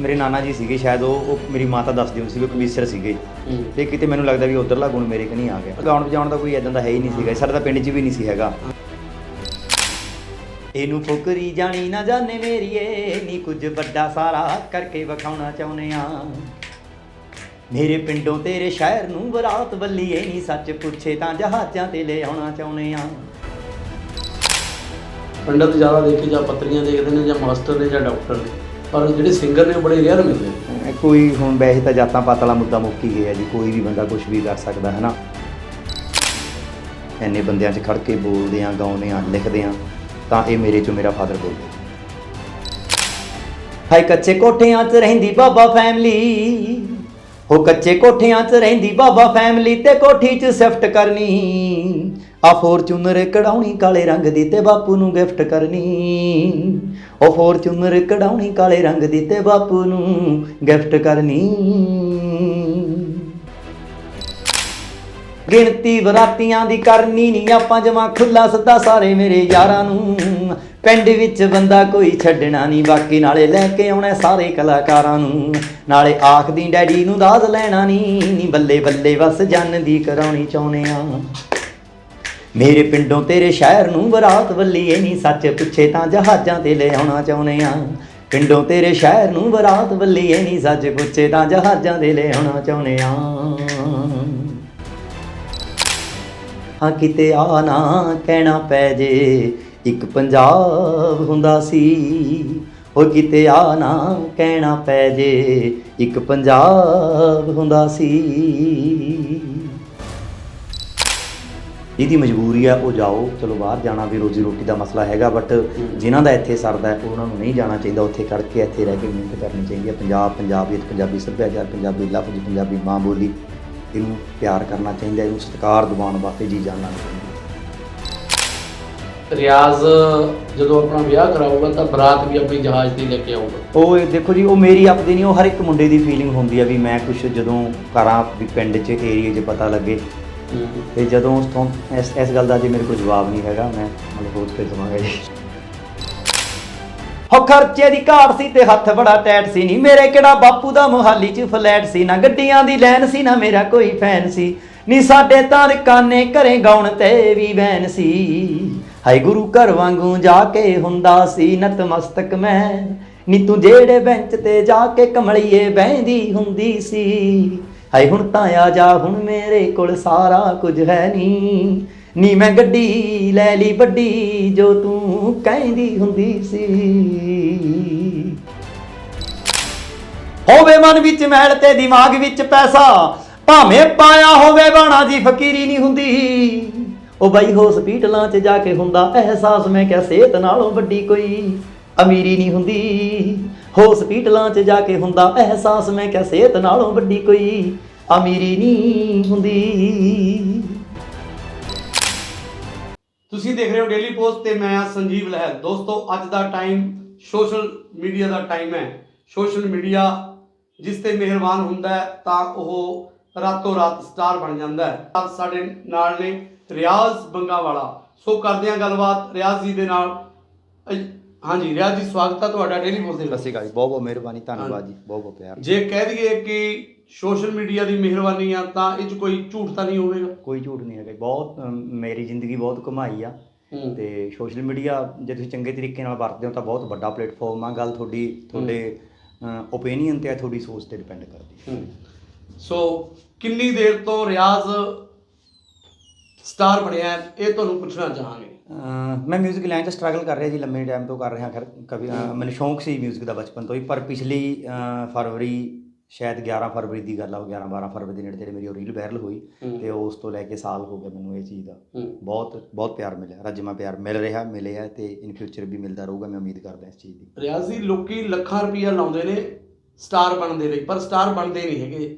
ਮੇਰੇ ਨਾਨਾ ਜੀ ਸੀਗੇ ਸ਼ਾਇਦ ਉਹ ਉਹ ਮੇਰੀ ਮਾਤਾ ਦੱਸਦੀ ਹੁੰਦੀ ਸੀ ਕਿ ਉਹ ਕਵੀਸ਼ਰ ਸੀਗੇ। ਤੇ ਕਿਤੇ ਮੈਨੂੰ ਲੱਗਦਾ ਵੀ ਉਧਰਲਾ ਗੁਣ ਮੇਰੇ ਕਨੀ ਆ ਗਿਆ। ਗਾਉਣ ਵਜਾਉਣ ਦਾ ਕੋਈ ਐਦਾਂ ਦਾ ਹੈ ਹੀ ਨਹੀਂ ਸੀਗਾ ਸਾਡੇ ਤਾਂ ਪਿੰਡ 'ਚ ਵੀ ਨਹੀਂ ਸੀ ਹੈਗਾ। ਇਹਨੂੰ ਫੁਕਰੀ ਜਾਣੀ ਨਾ ਜਾਣੇ ਮੇਰੀਏ ਨੀ ਕੁਝ ਵੱਡਾ ਸਾਰਾ ਕਰਕੇ ਵਿਖਾਉਣਾ ਚਾਹੁੰਦੇ ਆ। ਮੇਰੇ ਪਿੰਡੋਂ ਤੇਰੇ ਸ਼ਹਿਰ ਨੂੰ ਬਰਾਤ ਵੱਲੀਏ ਨੀ ਸੱਚ ਪੁੱਛੇ ਤਾਂ ਜਹਾਜ਼ਾਂ ਤੇ ਲੈ ਆਉਣਾ ਚਾਹੁੰਦੇ ਆ। ਪੰਡਤ ਜ਼ਿਆਦਾ ਦੇਖੇ ਜਾਂ ਪੱਤਰੀਆਂ ਦੇਖਦੇ ਨੇ ਜਾਂ ਮਾਸਟਰ ਨੇ ਜਾਂ ਡਾਕਟਰ ਨੇ? ਪਰ ਜਿਹੜੇ ਸਿੰਗਰ ਨੇ ਉਹ ਬੜੇ ਰੇਅਰ ਮਿਲਦੇ ਨੇ। ਕੋਈ ਹੁਣ ਵੈਸੇ ਤਾਂ ਜਾਤਾਂ ਪਾਤਾਂ ਵਾਲਾ ਮੁੱਦਾ ਮੁੱਕ ਹੀ ਗਿਆ ਜੀ, ਕੋਈ ਵੀ ਬੰਦਾ ਕੁਝ ਵੀ ਕਰ ਸਕਦਾ ਹੈ ਨਾ ਐਨੇ ਬੰਦਿਆਂ 'ਚ ਖੜ ਕੇ ਬੋਲਦੇ ਆ, ਗਾਉਂਦੇ ਆ, ਲਿਖਦੇ ਆ, ਤਾਂ ਇਹ ਮੇਰੇ ਚੋਂ ਮੇਰਾ ਫਾਦਰ ਬੋਲਦਾ। ਹਾਏ, ਕੱਚੇ ਕੋਠਿਆਂ 'ਚ ਰਹਿੰਦੀ ਬਾਬਾ ਫੈਮਿਲੀ ਹੋ, ਕੱਚੇ ਕੋਠਿਆਂ 'ਚ ਰਹਿੰਦੀ ਬਾਬਾ ਫੈਮਿਲੀ ਤੇ ਕੋਠੀ 'ਚ ਸ਼ਿਫਟ ਕਰਨੀ। ਆ ਫੋਰਚੂਨਰ ਕਢਾਉਣੀ ਕਾਲੇ ਰੰਗ ਦੀ ਤੇ ਬਾਪੂ ਨੂੰ ਗਿਫਟ ਕਰਨੀ। ਉਹ ਫੋਰਚੂਨਰ ਕਢਾਉਣੀ ਕਾਲੇ ਰੰਗ ਦੀ ਤੇ ਬਾਪੂ ਨੂੰ ਗਿਫਟ ਕਰਨੀ। ਗਿਣਤੀ ਬਰਾਤੀਆਂ ਦੀ ਕਰਨੀ ਨਹੀਂ ਆਪਾਂ ਜਮਾ ਖੁੱਲਾ ਸੱਦਾ ਸਾਰੇ ਮੇਰੇ ਯਾਰਾਂ ਨੂੰ। ਪਿੰਡ ਵਿੱਚ ਬੰਦਾ ਕੋਈ ਛੱਡਣਾ ਨਹੀਂ ਬਾਕੀ ਨਾਲੇ ਲੈ ਕੇ ਆਉਣਾ ਸਾਰੇ ਕਲਾਕਾਰਾਂ ਨੂੰ। ਨਾਲੇ ਆਖਦੀ ਡੈਡੀ ਨੂੰ ਦਾਦ ਲੈਣਾ ਨਹੀਂ ਨੀ ਬੱਲੇ ਬੱਲੇ ਬਸ ਜਨ ਦੀ ਕਰਾਉਣੀ ਚਾਹੁੰਦੇ ਆ। ਮੇਰੇ ਪਿੰਡੋਂ ਤੇਰੇ ਸ਼ਹਿਰ ਨੂੰ ਬਰਾਤ ਵੱਲੀਏ ਨਹੀਂ ਸੱਚ ਪੁੱਛੇ ਤਾਂ ਜਹਾਜ਼ਾਂ ਤੇ ਲੈ ਆਉਣਾ ਚਾਹੁੰਦੇ ਆ ਪਿੰਡੋਂ ਤੇਰੇ ਸ਼ਹਿਰ ਨੂੰ ਬਰਾਤ ਵੱਲੀਏ ਨਹੀਂ ਸੱਚ ਪੁੱਛੇ ਤਾਂ ਜਹਾਜ਼ਾਂ ਤੇ ਲੈ ਆਉਣਾ ਚਾਹੁੰਦੇ ਆ ਹਾਂ, ਕਿਤੇ ਆ ਨਾ ਕਹਿਣਾ ਪੈ ਜੇ, ਇੱਕ ਪੰਜਾਬ ਹੁੰਦਾ ਸੀ। ਉਹ ਕਿਤੇ ਆ ਨਾ ਕਹਿਣਾ ਪੈ ਜੇ, ਇੱਕ ਪੰਜਾਬ ਹੁੰਦਾ ਸੀ। ਜਿਹਦੀ ਮਜਬੂਰੀ ਆ ਉਹ ਜਾਓ ਚਲੋ ਬਾਹਰ ਜਾਣਾ ਵੀ ਰੋਜ਼ੀ ਰੋਟੀ ਦਾ ਮਸਲਾ ਹੈਗਾ ਬਟ ਜਿਨ੍ਹਾਂ ਦਾ ਇੱਥੇ ਸਰਦਾ ਹੈ, ਉਹਨਾਂ ਨੂੰ ਨਹੀਂ ਜਾਣਾ ਚਾਹੀਦਾ ਉੱਥੇ ਖੜ ਕੇ ਇੱਥੇ ਰਹਿ ਕੇ ਮਿਹਨਤ ਕਰਨੀ ਚਾਹੀਦੀ ਹੈ। ਪੰਜਾਬ ਪੰਜਾਬੀਅਤ ਪੰਜਾਬੀ ਸੱਭਿਆਚਾਰ ਪੰਜਾਬੀ ਲਫ਼ਜ਼ ਪੰਜਾਬੀ ਮਾਂ ਬੋਲੀ ਇਹਨੂੰ ਪਿਆਰ ਕਰਨਾ ਚਾਹੀਦਾ ਇਹਨੂੰ ਸਤਿਕਾਰ ਦਿਵਾਉਣ ਵਾਸਤੇ ਜੀ ਜਾਨਣਾ ਚਾਹੀਦਾ ਰਿਆਜ਼ ਜਦੋਂ ਆਪਣਾ ਵਿਆਹ ਕਰਾਊਗਾ ਤਾਂ ਬਰਾਤ ਵੀ ਆਪਣੀ ਜਹਾਜ਼ ਤੇ ਲੈ ਕੇ ਆਊਗਾ। ਉਹ ਇਹ ਦੇਖੋ ਜੀ ਉਹ ਮੇਰੀ ਆਪਦੀ ਨਹੀਂ ਉਹ ਹਰ ਇੱਕ ਮੁੰਡੇ ਦੀ ਫੀਲਿੰਗ ਹੁੰਦੀ ਆ ਵੀ ਮੈਂ ਕੁਝ ਜਦੋਂ ਕਰਾਂ ਵੀ ਪਿੰਡ 'ਚ ਏਰੀਏ 'ਚ ਪਤਾ ਲੱਗੇ ਤੇ ਜਦੋਂ ਉਸ ਤੋਂ ਇਸ ਇਸ ਗੱਲ ਦਾ ਜੇ ਮੇਰੇ ਕੋਲ ਜਵਾਬ ਨਹੀਂ ਹੈਗਾ, ਮੈਂ ਮਤਲਬ ਸੋਚ ਕੇ ਦਵਾਂਗਾ ਜੀ। ਹੋ ਖਰਚੇ ਦੀ ਘਾਟ ਸੀ ਤੇ ਹੱਥ ਬੜਾ ਟੈਟ ਸੀ ਨਹੀਂ ਮੇਰੇ ਕਿਹੜਾ ਬਾਪੂ ਦਾ ਮੋਹਾਲੀ 'ਚ ਫਲੈਟ ਸੀ, ਨਾ ਗੱਡੀਆਂ ਦੀ ਲੈਨ ਸੀ, ਨਾ ਮੇਰਾ ਕੋਈ ਫੈਨ ਸੀ। ਨੀ ਸਾਡੇ ਤਾਂ ਰਕਾਨੇ ਘਰੇ ਗਾਉਣ ਤੇ ਵੀ ਵੈਨ ਸੀ। ਹਾਏ ਗੁਰੂ ਘਰ ਵਾਂਗੂ ਜਾ ਕੇ ਹੁੰਦਾ ਸੀ ਨਤਮਸਤਕ ਮੈਂ। ਨੀ ਤੂੰ ਜਿਹੜੇ ਬੈਂਚ ਤੇ ਜਾ ਕੇ ਕਮਲੀਏ ਬਹਿੰਦੀ ਹੁੰਦੀ ਸੀ। ਹਾਏ ਹੁਣ ਤਾਂ ਆ ਜਾ, ਹੁਣ ਮੇਰੇ ਕੋਲ ਸਾਰਾ ਕੁਝ ਹੈ ਨੀ। ਨੀ ਮੈਂ ਗੱਡੀ ਲੈ ਲਈ ਵੱਡੀ, ਜੋ ਤੂੰ ਕਹਿੰਦੀ ਹੁੰਦੀ ਸੀ। ਹੋਵੇ ਮਨ ਵਿੱਚ ਮਹਿਲ ਤੇ ਦਿਮਾਗ ਵਿੱਚ ਪੈਸਾ, ਭਾਵੇਂ ਪਾਇਆ ਹੋਵੇ ਬਾਣਾ ਦੀ ਫਕੀਰੀ ਨਹੀਂ ਹੁੰਦੀ। ਉਹ ਬਾਈ ਹਸਪੀਟਲਾਂ 'ਚ ਜਾ ਕੇ ਹੁੰਦਾ, ਅਹਿਸਾਸ ਮੈਂ ਕਿਹਾ, ਸਿਹਤ ਨਾਲੋਂ ਵੱਡੀ ਕੋਈ ਅਮੀਰੀ ਨਹੀਂ ਹੁੰਦੀ। ਹਸਪੀਟਲਾਂ 'ਚ ਜਾ ਕੇ ਹੁੰਦਾ। ਅਹਿਸਾਸ ਮੈਂ ਕਿਹਾ, ਸਿਹਤ ਨਾਲੋਂ ਵੱਡੀ ਕੋਈ ਅਮੀਰੀ ਨਹੀਂ ਹੁੰਦੀ। ਤੁਸੀਂ ਦੇਖ ਰਹੇ ਹੋ ਡੇਲੀ ਪੋਸਟ ਤੇ ਮੈਂ ਹਾਂ ਸੰਜੀਵ ਲਹਿਰ। ਦੋਸਤੋ, ਅੱਜ ਦਾ ਟਾਈਮ ਸੋਸ਼ਲ ਮੀਡੀਆ ਦਾ ਟਾਈਮ ਹੈ। ਸੋਸ਼ਲ ਮੀਡੀਆ ਜਿਸ ਤੇ ਮਿਹਰਬਾਨ ਹੁੰਦਾ ਤਾਂ ਉਹ ਰਾਤੋਂ ਰਾਤ ਸਟਾਰ ਬਣ ਜਾਂਦਾ ਹੈ। ਸਾਡੇ ਨਾਲ ਨੇ ਰਿਆਜ਼ ਬੰਗਾਵਾਲਾ। ਸੋ ਕਰਦੇ ਹਾਂ ਗੱਲਬਾਤ ਰਿਆਜ਼ ਜੀ ਦੇ ਨਾਲ। ਹਾਂਜੀ ਰਿਆਜ਼ ਜੀ ਸਵਾਗਤ ਹੈ ਤੁਹਾਡਾ ਡੇਲੀ ਪੋਸਟ ਦੇ ਸਤਿ ਵਿੱਚ ਸ਼੍ਰੀ ਅਕਾਲ ਜੀ ਬਹੁਤ ਬਹੁਤ ਮਿਹਰਬਾਨੀ ਧੰਨਵਾਦ ਜੀ ਬਹੁਤ ਬਹੁਤ ਪਿਆਰ। ਜੇ ਕਹਿ ਦਈਏ ਕਿ ਸੋਸ਼ਲ ਮੀਡੀਆ ਦੀ ਮਿਹਰਬਾਨੀ ਆ ਤਾਂ ਇਹ 'ਚ ਕੋਈ ਝੂਠ ਤਾਂ ਨਹੀਂ ਹੋਵੇਗਾ? ਕੋਈ ਝੂਠ ਨਹੀਂ ਹੈਗਾ ਜੀ। ਬਹੁਤ ਅਮ, ਮੇਰੀ ਜ਼ਿੰਦਗੀ ਬਹੁਤ ਘੁਮਾਈ ਆ। ਤੇ ਸੋਸ਼ਲ ਮੀਡੀਆ ਜੇ ਤੁਸੀਂ ਚੰਗੇ ਤਰੀਕੇ ਨਾਲ ਵਰਤਦੇ ਹੋ ਤਾਂ ਬਹੁਤ ਵੱਡਾ ਪਲੇਟਫਾਰਮ ਆ। ਗੱਲ ਤੁਹਾਡੀ ਤੁਹਾਡੇ ਓਪੀਨੀਅਨ ਤੇ ਆ ਤੁਹਾਡੀ ਸੋਚ ਤੇ ਡਿਪੈਂਡ ਕਰਦੀ ਹੈ। ਸੋ ਕਿੰਨੀ ਦੇਰ ਤੋਂ ਰਿਆਜ਼ ਸਟਾਰ ਬਣਿਆ ਹੈ, ਇਹ ਤੁਹਾਨੂੰ ਪੁੱਛਣਾ ਚਾਹਾਂਗੇ। ਮੈਂ 뮤직 ਲਾਈਨ 'ਚ ਸਟਰਗਲ ਕਰ ਰਿਹਾ ਜੀ ਲੰਮੇ ਟਾਈਮ ਤੋਂ ਕਰ ਰਿਹਾ ਖਰ ਕਵੀ ਮੈਨੂੰ ਸ਼ੌਂਕ ਸੀ 뮤직 ਦਾ ਬਚਪਨ ਤੋਂ ਹੀ ਪਰ ਪਿਛਲੀ ਫਰਵਰੀ ਸ਼ਾਇਦ 11 ਫਰਵਰੀ ਦੀ ਗੱਲ ਆ 11 12 ਫਰਵਰੀ ਦੇ ਨੇੜੇ ਤੇੜੇ ਮੇਰੀ ਉਹ ਰੀਲ ਵਾਇਰਲ ਹੋਈ ਤੇ ਉਸ ਤੋਂ ਲੈ ਕੇ ਸਾਲ ਹੋ ਗਿਆ ਮੈਨੂੰ ਇਹ ਚੀਜ਼ ਦਾ। ਬਹੁਤ ਬਹੁਤ ਪਿਆਰ ਮਿਲਿਆ ਰੱਜਮਾ ਪਿਆਰ ਮਿਲ ਰਿਹਾ ਮਿਲਿਆ ਤੇ ਇਨ ਫਿਊਚਰ ਵੀ ਮਿਲਦਾ ਰਹੂਗਾ ਮੈਂ ਉਮੀਦ ਕਰਦਾ ਇਸ ਚੀਜ਼ ਦੀ। ਰਿਆਜ਼ੀ ਲੋਕੀ ਲੱਖਾਂ ਰੁਪਈਆ ਲਾਉਂਦੇ ਨੇ ਸਟਾਰ ਬਣਦੇ ਲਈ ਪਰ ਸਟਾਰ ਬਣਦੇ ਨਹੀਂ ਹੈਗੇ।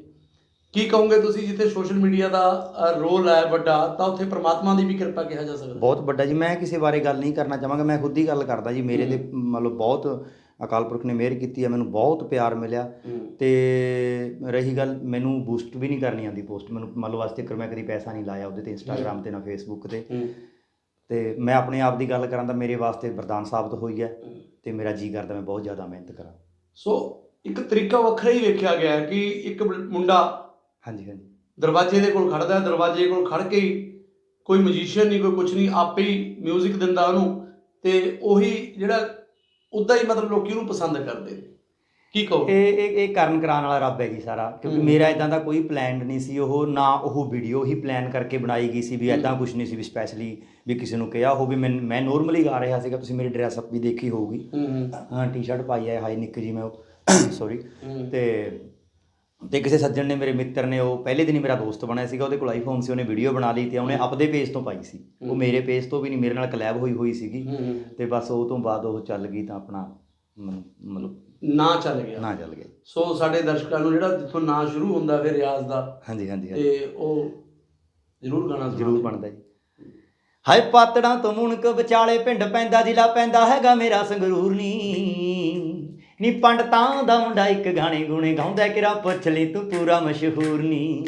ਕੀ ਕਹੋਗੇ ਤੁਸੀਂ ਜਿੱਥੇ ਸੋਸ਼ਲ ਮੀਡੀਆ ਦਾ ਰੋਲ ਹੈ ਵੱਡਾ ਤਾਂ ਉੱਥੇ ਪ੍ਰਮਾਤਮਾ ਦੀ ਵੀ ਕਿਰਪਾ ਕਿਹਾ ਜਾ ਸਕਦਾ ਬਹੁਤ ਵੱਡਾ ਜੀ ਮੈਂ ਕਿਸੇ ਬਾਰੇ ਗੱਲ ਨਹੀਂ ਕਰਨਾ ਚਾਹਾਂਗਾ ਮੈਂ ਖੁਦ ਹੀ ਗੱਲ ਕਰਦਾ ਜੀ ਮੇਰੇ ਤੇ ਮਤਲਬ ਬਹੁਤ ਅਕਾਲ ਪੁਰਖ ਨੇ ਮਿਹਰ ਕੀਤੀ ਹੈ ਮੈਨੂੰ ਬਹੁਤ ਪਿਆਰ ਮਿਲਿਆ। ਤੇ ਰਹੀ ਗੱਲ ਮੈਨੂੰ ਬੂਸਟ ਵੀ ਨਹੀਂ ਕਰਨੀ ਆਉਂਦੀ ਪੋਸਟ ਮੈਨੂੰ ਮੰਨ ਲਓ ਵਾਸਤੇ ਕਰ ਮੈਂ ਕਦੀ ਪੈਸਾ ਨਹੀਂ ਲਾਇਆ ਉਹਦੇ ਤੇ ਇੰਸਟਾਗ੍ਰam ਤੇ ਨਾ ਫੇਸਬੁੱਕ ਤੇ। ਤੇ ਮੈਂ ਆਪਣੇ ਆਪ ਦੀ ਗੱਲ ਕਰਾਂ ਤਾਂ ਮੇਰੇ ਵਾਸਤੇ ਵਰਦਾਨ ਸਾਬਤ ਹੋਈ ਹੈ ਤੇ ਮੇਰਾ ਜੀ ਕਰਦਾ ਮੈਂ ਬਹੁਤ ਜ਼ਿਆਦਾ ਮਿਹਨਤ ਕਰਾਂ। ਸੋ ਇੱਕ ਤਰੀਕਾ ਵੱਖਰਾ ਹੀ ਵੇਖਿਆ ਗਿਆ ਕਿ ਇੱਕ ਮੁੰਡਾ ਹਾਂਜੀ ਹਾਂਜੀ। ਦਰਵਾਜ਼ੇ ਦੇ ਕੋਲ ਖੜਦਾ ਦਰਵਾਜ਼ੇ ਕੋਲ ਖੜ ਕੇ ਹੀ ਕੋਈ ਮਜੀਸ਼ੀਅਨ ਨਹੀਂ ਕੋਈ ਕੁਝ ਨਹੀਂ ਆਪੇ ਹੀ 뮤직 ਦਿੰਦਾ ਉਹਨੂੰ ਤੇ ਉਹੀ ਜਿਹੜਾ ਉਦਾਂ ਹੀ ਮਤਲਬ ਲੋਕੀ ਉਹਨੂੰ ਪਸੰਦ ਕਰਦੇ ਨੇ। ਕੀ ਕਹੋ ਇਹ ਇਹ ਇਹ ਕਰਨ ਕਰਾਉਣ ਵਾਲਾ ਰੱਬ ਹੈ ਜੀ ਸਾਰਾ ਕਿਉਂਕਿ। ਮੇਰਾ ਇਦਾਂ ਦਾ ਕੋਈ ਪਲਾਨ ਨਹੀਂ ਸੀ ਉਹ ਨਾ ਉਹ ਵੀਡੀਓ ਹੀ ਪਲਾਨ ਕਰਕੇ ਬਣਾਈ ਗਈ ਸੀ ਵੀ। ਇਦਾਂ ਕੁਝ ਨਹੀਂ ਸੀ ਵੀ ਸਪੈਸ਼ਲੀ ਵੀ ਕਿਸੇ ਨੂੰ ਕਿਹਾ ਹੋ ਵੀ ਮੈਂ ਮੈਂ ਨੋਰਮਲੀ ਗਾ ਰਿਹਾ ਸੀਗਾ ਤੁਸੀਂ ਮੇਰੀ ਡਰੈਸ ਅਪ ਵੀ ਦੇਖੀ ਹੋਊਗੀ। ਹੂੰ ਟੀ-ਸ਼ਰਟ ਪਾਈ ਹੈ ਹਾਈ ਨਿੱਕ ਜੀ ਮੈਂ ਸੌਰੀ ਤੇ ਤੇ ਕਿਸੇ ਸੱਜਣ ਨੇ ਮੇਰੇ ਮਿੱਤਰ ਨੇ ਉਹ ਪਹਿਲੇ ਦਿਨ ਹੀ ਮੇਰਾ ਦੋਸਤ ਬਣਿਆ ਸੀਗਾ ਉਹਦੇ ਕੋਲ ਆਈਫੋਨ ਸੀ ਉਹਨੇ ਵੀਡੀਓ ਬਣਾ ਲਈ ਤੇ ਉਹਨੇ ਆਪਦੇ ਪੇਜ ਤੋਂ ਪਾਈ ਸੀ। ਉਹ। ਮੇਰੇ ਪੇਜ ਤੋਂ ਵੀ ਨਹੀਂ ਮੇਰੇ ਨਾਲ ਕਲੈਬ ਹੋਈ ਹੋਈ ਸੀਗੀ। ਤੇ ਬਸ ਉਹ ਤੋਂ ਬਾਅਦ ਉਹ ਚੱਲ ਗਈ ਤਾਂ ਆਪਣਾ ਮਤਲਬ ਨਾ ਚੱਲ ਗਿਆ। ਨਾ ਚੱਲ ਗਿਆ। ਸੋ ਸਾਡੇ ਦਰਸ਼ਕਾਂ ਨੂੰ ਜਿਹੜਾ ਜਿੱਥੋਂ ਨਾਂ ਸ਼ੁਰੂ ਹੁੰਦਾ ਫਿਰ ਰਿਆਜ਼ ਦਾ ਹਾਂਜੀ ਹਾਂਜੀ। ਤੇ ਉਹ ਜ਼ਰੂਰ ਗਾਣਾ ਜ਼ਰੂਰ। ਬਣਦਾ ਜੀ। ਹਾਏ ਪਾਤੜਾਂ ਤੋਂ ਮੁਣਕ ਵਿਚਾਲੇ ਪਿੰਡ ਪੈਂਦਾ ਜ਼ਿਲ੍ਹਾ ਪੈਂਦਾ ਹੈਗਾ ਮੇਰਾ ਸੰਗਰੂਰ ਨੀ। ਨੀ ਪੰਡਤਾਂ ਦਾ ਮੁੰਡਾ ਇੱਕ ਗਾਣੇ ਗੁਣੇ ਗਾਉਂਦਾ ਕਿਰਾ ਪੁੱਛ ਲਈ ਤੂੰ ਪੂਰਾ ਮਸ਼ਹੂਰ ਨੀ।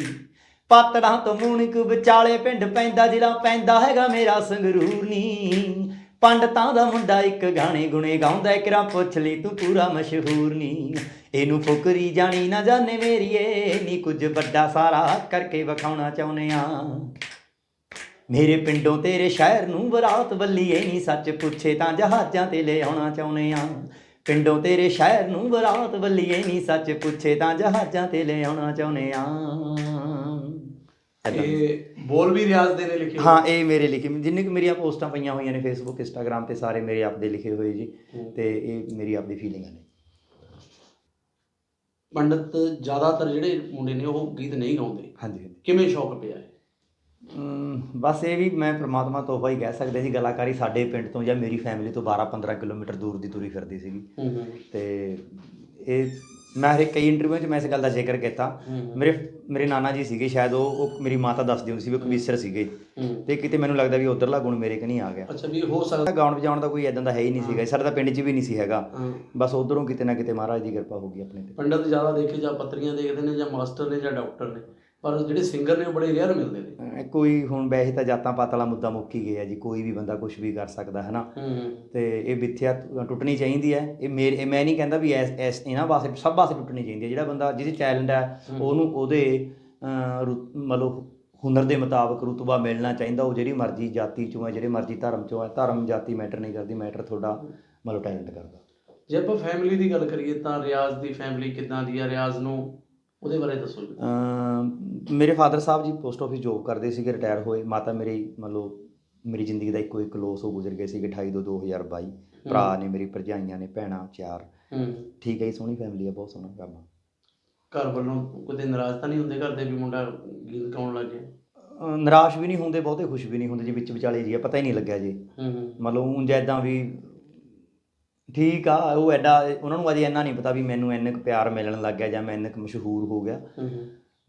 ਪਾਤੜਾਂ ਤੋਂ ਮੁਣਕ ਵਿਚਾਲੇ ਪਿੰਡ ਪੈਂਦਾ ਜਿਹੜਾ ਪੈਂਦਾ ਹੈਗਾ ਮੇਰਾ ਸੰਗਰੂਰ ਨੀ। ਪੰਡਤਾਂ ਦਾ ਮੁੰਡਾ ਇੱਕ ਗਾਣੇ ਗੁਣੇ ਗਾਉਂਦਾ ਕਿਰਾ ਪੁੱਛ ਲਈ ਤੂੰ ਪੂਰਾ ਮਸ਼ਹੂਰ ਨੀ। ਇਹਨੂੰ ਫੁਕਰੀ ਜਾਣੀ ਨਾ ਜਾਣੇ ਮੇਰੀਏ, ਨੀ ਕੁਝ ਵੱਡਾ ਸਾਰਾ ਕਰਕੇ ਵਿਖਾਉਣਾ ਚਾਹੁੰਦੇ ਆ। ਮੇਰੇ ਪਿੰਡੋਂ ਤੇਰੇ ਸ਼ਹਿਰ ਨੂੰ ਬਰਾਤ ਵੱਲੀਏ, ਨੀ ਸੱਚ ਪੁੱਛੇ ਤਾਂ ਜਹਾਜ਼ਾਂ ਤੇ ਲੈ ਆਉਣਾ ਚਾਹੁੰਦੇ ਆ। ਪਿੰਡੋਂ ਤੇਰੇ ਸ਼ਹਿਰ ਨੂੰ ਬਰਾਤ ਵੱਲੀਏ ਨਹੀਂ ਸੱਚ ਪੁੱਛੇ ਤਾਂ ਜਹਾਜ਼ਾਂ ਤੇ ਲੈ ਆਉਣਾ ਚਾਹੁੰਦੇ ਆ। ਇਹ ਬੋਲ ਵੀ ਰਿਆਜ਼ ਦੇ ਨੇ ਲਿਖੇ। ਹਾਂ ਇਹ ਮੇਰੇ ਲਿਖੇ ਜਿੰਨੇ ਕਿ ਮੇਰੀਆਂ ਪੋਸਟਾਂ ਪਈਆਂ ਹੋਈਆਂ ਨੇ ਫੇਸਬੁੱਕ ਇੰਸਟਾਗ੍ਰam ਤੇ ਸਾਰੇ ਮੇਰੇ ਆਪਦੇ ਲਿਖੇ ਹੋਏ ਜੀ। ਤੇ ਇਹ ਮੇਰੀ ਆਪਦੀ ਫੀਲਿੰਗਾਂ ਨੇ ਪੰਡਤ ਜ਼ਿਆਦਾਤਰ ਜਿਹੜੇ ਮੁੰਡੇ ਨੇ ਉਹ ਗੀਤ ਨਹੀਂ ਗਾਉਂਦੇ ਹਾਂਜੀ ਕਿਵੇਂ ਸ਼ੌਕ ਪਿਆ ਹੈ ਬਸ ਇਹ ਵੀ ਮੈਂ ਪ੍ਰਮਾਤਮਾ ਤੋਹਫਾ ਹੀ ਕਹਿ ਸਕਦੇ ਸੀ ਕਲਾਕਾਰੀ ਸਾਡੇ ਪਿੰਡ ਤੋਂ ਜਾਂ ਮੇਰੀ ਫੈਮਿਲੀ ਤੋਂ 12-15 ਕਿਲੋਮੀਟਰ ਦੂਰ ਦੀ ਤੁਰੀ ਫਿਰਦੀ ਸੀਗੀ। ਤੇ ਇਹ ਮੈਂ ਹਰੇ ਕਈ ਇੰਟਰਵਿਊ 'ਚ ਮੈਂ ਇਸ ਗੱਲ ਦਾ ਜ਼ਿਕਰ ਕੀਤਾ। ਮੇਰੇ ਮੇਰੇ ਨਾਨਾ ਜੀ ਸੀਗੇ ਸ਼ਾਇਦ ਉਹ ਉਹ ਮੇਰੀ ਮਾਤਾ ਦੱਸਦੀ ਹੁੰਦੀ ਸੀ ਵੀ ਕਵੀਸ਼ਰ ਸੀਗੇ। ਤੇ ਕਿਤੇ ਮੈਨੂੰ ਲੱਗਦਾ ਵੀ ਉਧਰਲਾ ਗੁਣ ਮੇਰੇ ਕਿ ਨਹੀਂ ਆ ਗਿਆ। ਅੱਛਾ ਵੀ ਹੋ ਸਕਦਾ। ਗਾਉਣ ਵਜਾਉਣ ਦਾ ਕੋਈ ਇਦਾਂ ਦਾ ਹੈ ਹੀ ਨਹੀਂ ਸੀਗਾ। ਸਾਡੇ ਤਾਂ ਪਿੰਡ 'ਚ ਵੀ ਨਹੀਂ ਸੀ ਹੈਗਾ। ਬਸ ਉਧਰੋਂ ਕਿਤੇ ਨਾ ਕਿਤੇ ਮਹਾਰਾਜ ਦੀ ਕਿਰਪਾ ਹੋ ਗਈ ਆਪਣੇ ਤੇ। ਪੰਡਤ ਜ਼ਿਆਦਾ ਦੇਖੇ ਜਾਂ ਪੱਤਰੀਆਂ ਦੇਖਦੇ ਨੇ ਜਾਂ ਮਾਸਟਰ ਨੇ ਜਾਂ ਡਾਕਟਰ ਨੇ। ਪਰ ਜਿਹੜੇ ਸਿੰਗਰ ਨੇ ਉਹ ਬੜੇ ਰੇਅਰ ਮਿਲਦੇ ਨੇ। ਅਹ ਕੋਈ ਹੁਣ ਵੈਸੇ ਤਾਂ ਜਾਤਾਂ ਪਾਤਾਂ ਵਾਲਾ ਮੁੱਦਾ ਮੁੱਕ ਹੀ ਗਿਆ ਜੀ ਕੋਈ ਵੀ ਬੰਦਾ ਕੁਝ ਵੀ ਕਰ ਸਕਦਾ ਹੈ ਨਾ ਹੂੰ। ਤੇ ਇਹ ਮਿੱਥਿਆ ਟੁ- ਟੁੱਟਣੀ ਚਾਹੀਦੀ ਹੈ। ਇਹ ਮੇਰੇ ਇਹ ਮੈਂ ਨਹੀਂ ਕਹਿੰਦਾ ਵੀ ਐਸ ਐਸ ਇਹਨਾਂ ਵਾਸਤੇ ਸਭ ਵਾਸਤੇ ਟੁੱਟਣੀ ਚਾਹੀਦੀ ਹੈ। ਜਿਹੜਾ ਬੰਦਾ ਜਿਹਦੇ ਟੈਲੈਂਟ ਹੈ। ਉਹਨੂੰ ਉਹਦੇ ਅਹ, ਰੁ- ਮਤਲਬ ਹੁਨਰ ਦੇ ਮੁਤਾਬਕ ਰੁਤਬਾ ਮਿਲਣਾ ਚਾਹੀਦਾ। ਉਹ ਜਿਹੜੀ ਮਰਜ਼ੀ ਜਾਤੀ ਚੋਂ ਹੈ ਜਿਹੜੇ ਮਰਜ਼ੀ ਧਰਮ ਚੋਂ ਹੈ ਧਰਮ ਜਾਤੀ ਮੈਟਰ ਨਹੀਂ ਕਰਦੀ ਮੈਟਰ ਤੁਹਾਡਾ ਮਤਲਬ ਟੈਲੈਂਟ ਕਰਦਾ। ਜੇ ਆਪਾਂ ਫੈਮਿਲੀ ਦੀ ਗੱਲ ਕਰੀਏ ਤਾਂ ਰਿਆਜ਼ ਦੀ ਫੈਮਿਲੀ ਕਿੱਦਾਂ ਦੀ ਆ? ਰਿਆਜ਼ ਨੂੰ ਉਹਦੇ ਬਾਰੇ ਦੱਸੋ ਜੀ। ਅਮ, ਮੇਰੇ father Sahib ji post office job ਕਰਦੇ ਸੀਗੇ ਰਿਟਾਇਰ ਹੋਏ। ਮਾਤਾ ਮੇਰੀ ਮਤਲਬ ਮੇਰੀ ਜ਼ਿੰਦਗੀ ਦਾ ਇੱਕੋ ਇੱਕ ਲੋਸ ਹੋ ਗੁਜ਼ਰ ਗਏ ਸੀਗੇ 28 ਦੋ 2022 ਭਰਾ ਨੇ ਮੇਰੀ ਭਰਜਾਈਆਂ ਨੇ ਭੈਣਾਂ ਚਾਰ। ਹੂੰ। ਠੀਕ ਹੈ ਜੀ ਸੋਹਣੀ ਫੈਮਿਲੀ ਹੈ ਬਹੁਤ ਸੋਹਣਾ ਕੰਮ ਆ। ਘਰ ਵੱਲੋਂ ਕਿਤੇ ਨਾਰਾਜ਼ ਤਾਂ ਨਹੀਂ ਹੁੰਦੇ ਘਰ ਦੇ ਵੀ ਮੁੰਡਾ ਗੀਤ ਗਾਉਣ ਲੱਗ ਗਿਆ? ਅਹ ਨਿਰਾਸ਼ ਵੀ ਨਹੀਂ ਹੁੰਦੇ ਬਹੁਤੇ ਖੁਸ਼ ਵੀ ਨਹੀਂ ਹੁੰਦੇ ਜੀ ਵਿੱਚ ਵਿਚਾਲੇ ਜੀ ਆ, ਪਤਾ ਹੀ ਨਹੀਂ ਲੱਗਿਆ ਜੀ। ਹੂੰ ਹੂੰ। ਮਤਲਬ ਉਂਝ ਐਦਾਂ ਵੀ ਠੀਕ ਆ ਉਹ ਐਡਾ ਉਹਨਾਂ ਨੂੰ ਅਜੇ ਇੰਨਾ ਨਹੀਂ ਪਤਾ ਵੀ ਮੈਨੂੰ ਇੰਨੇ ਕੁ ਪਿਆਰ ਮਿਲਣ ਲੱਗ ਗਿਆ ਜਾਂ ਮੈਂ ਇੰਨੇ ਕੁ ਮਸ਼ਹੂਰ ਹੋ ਗਿਆ।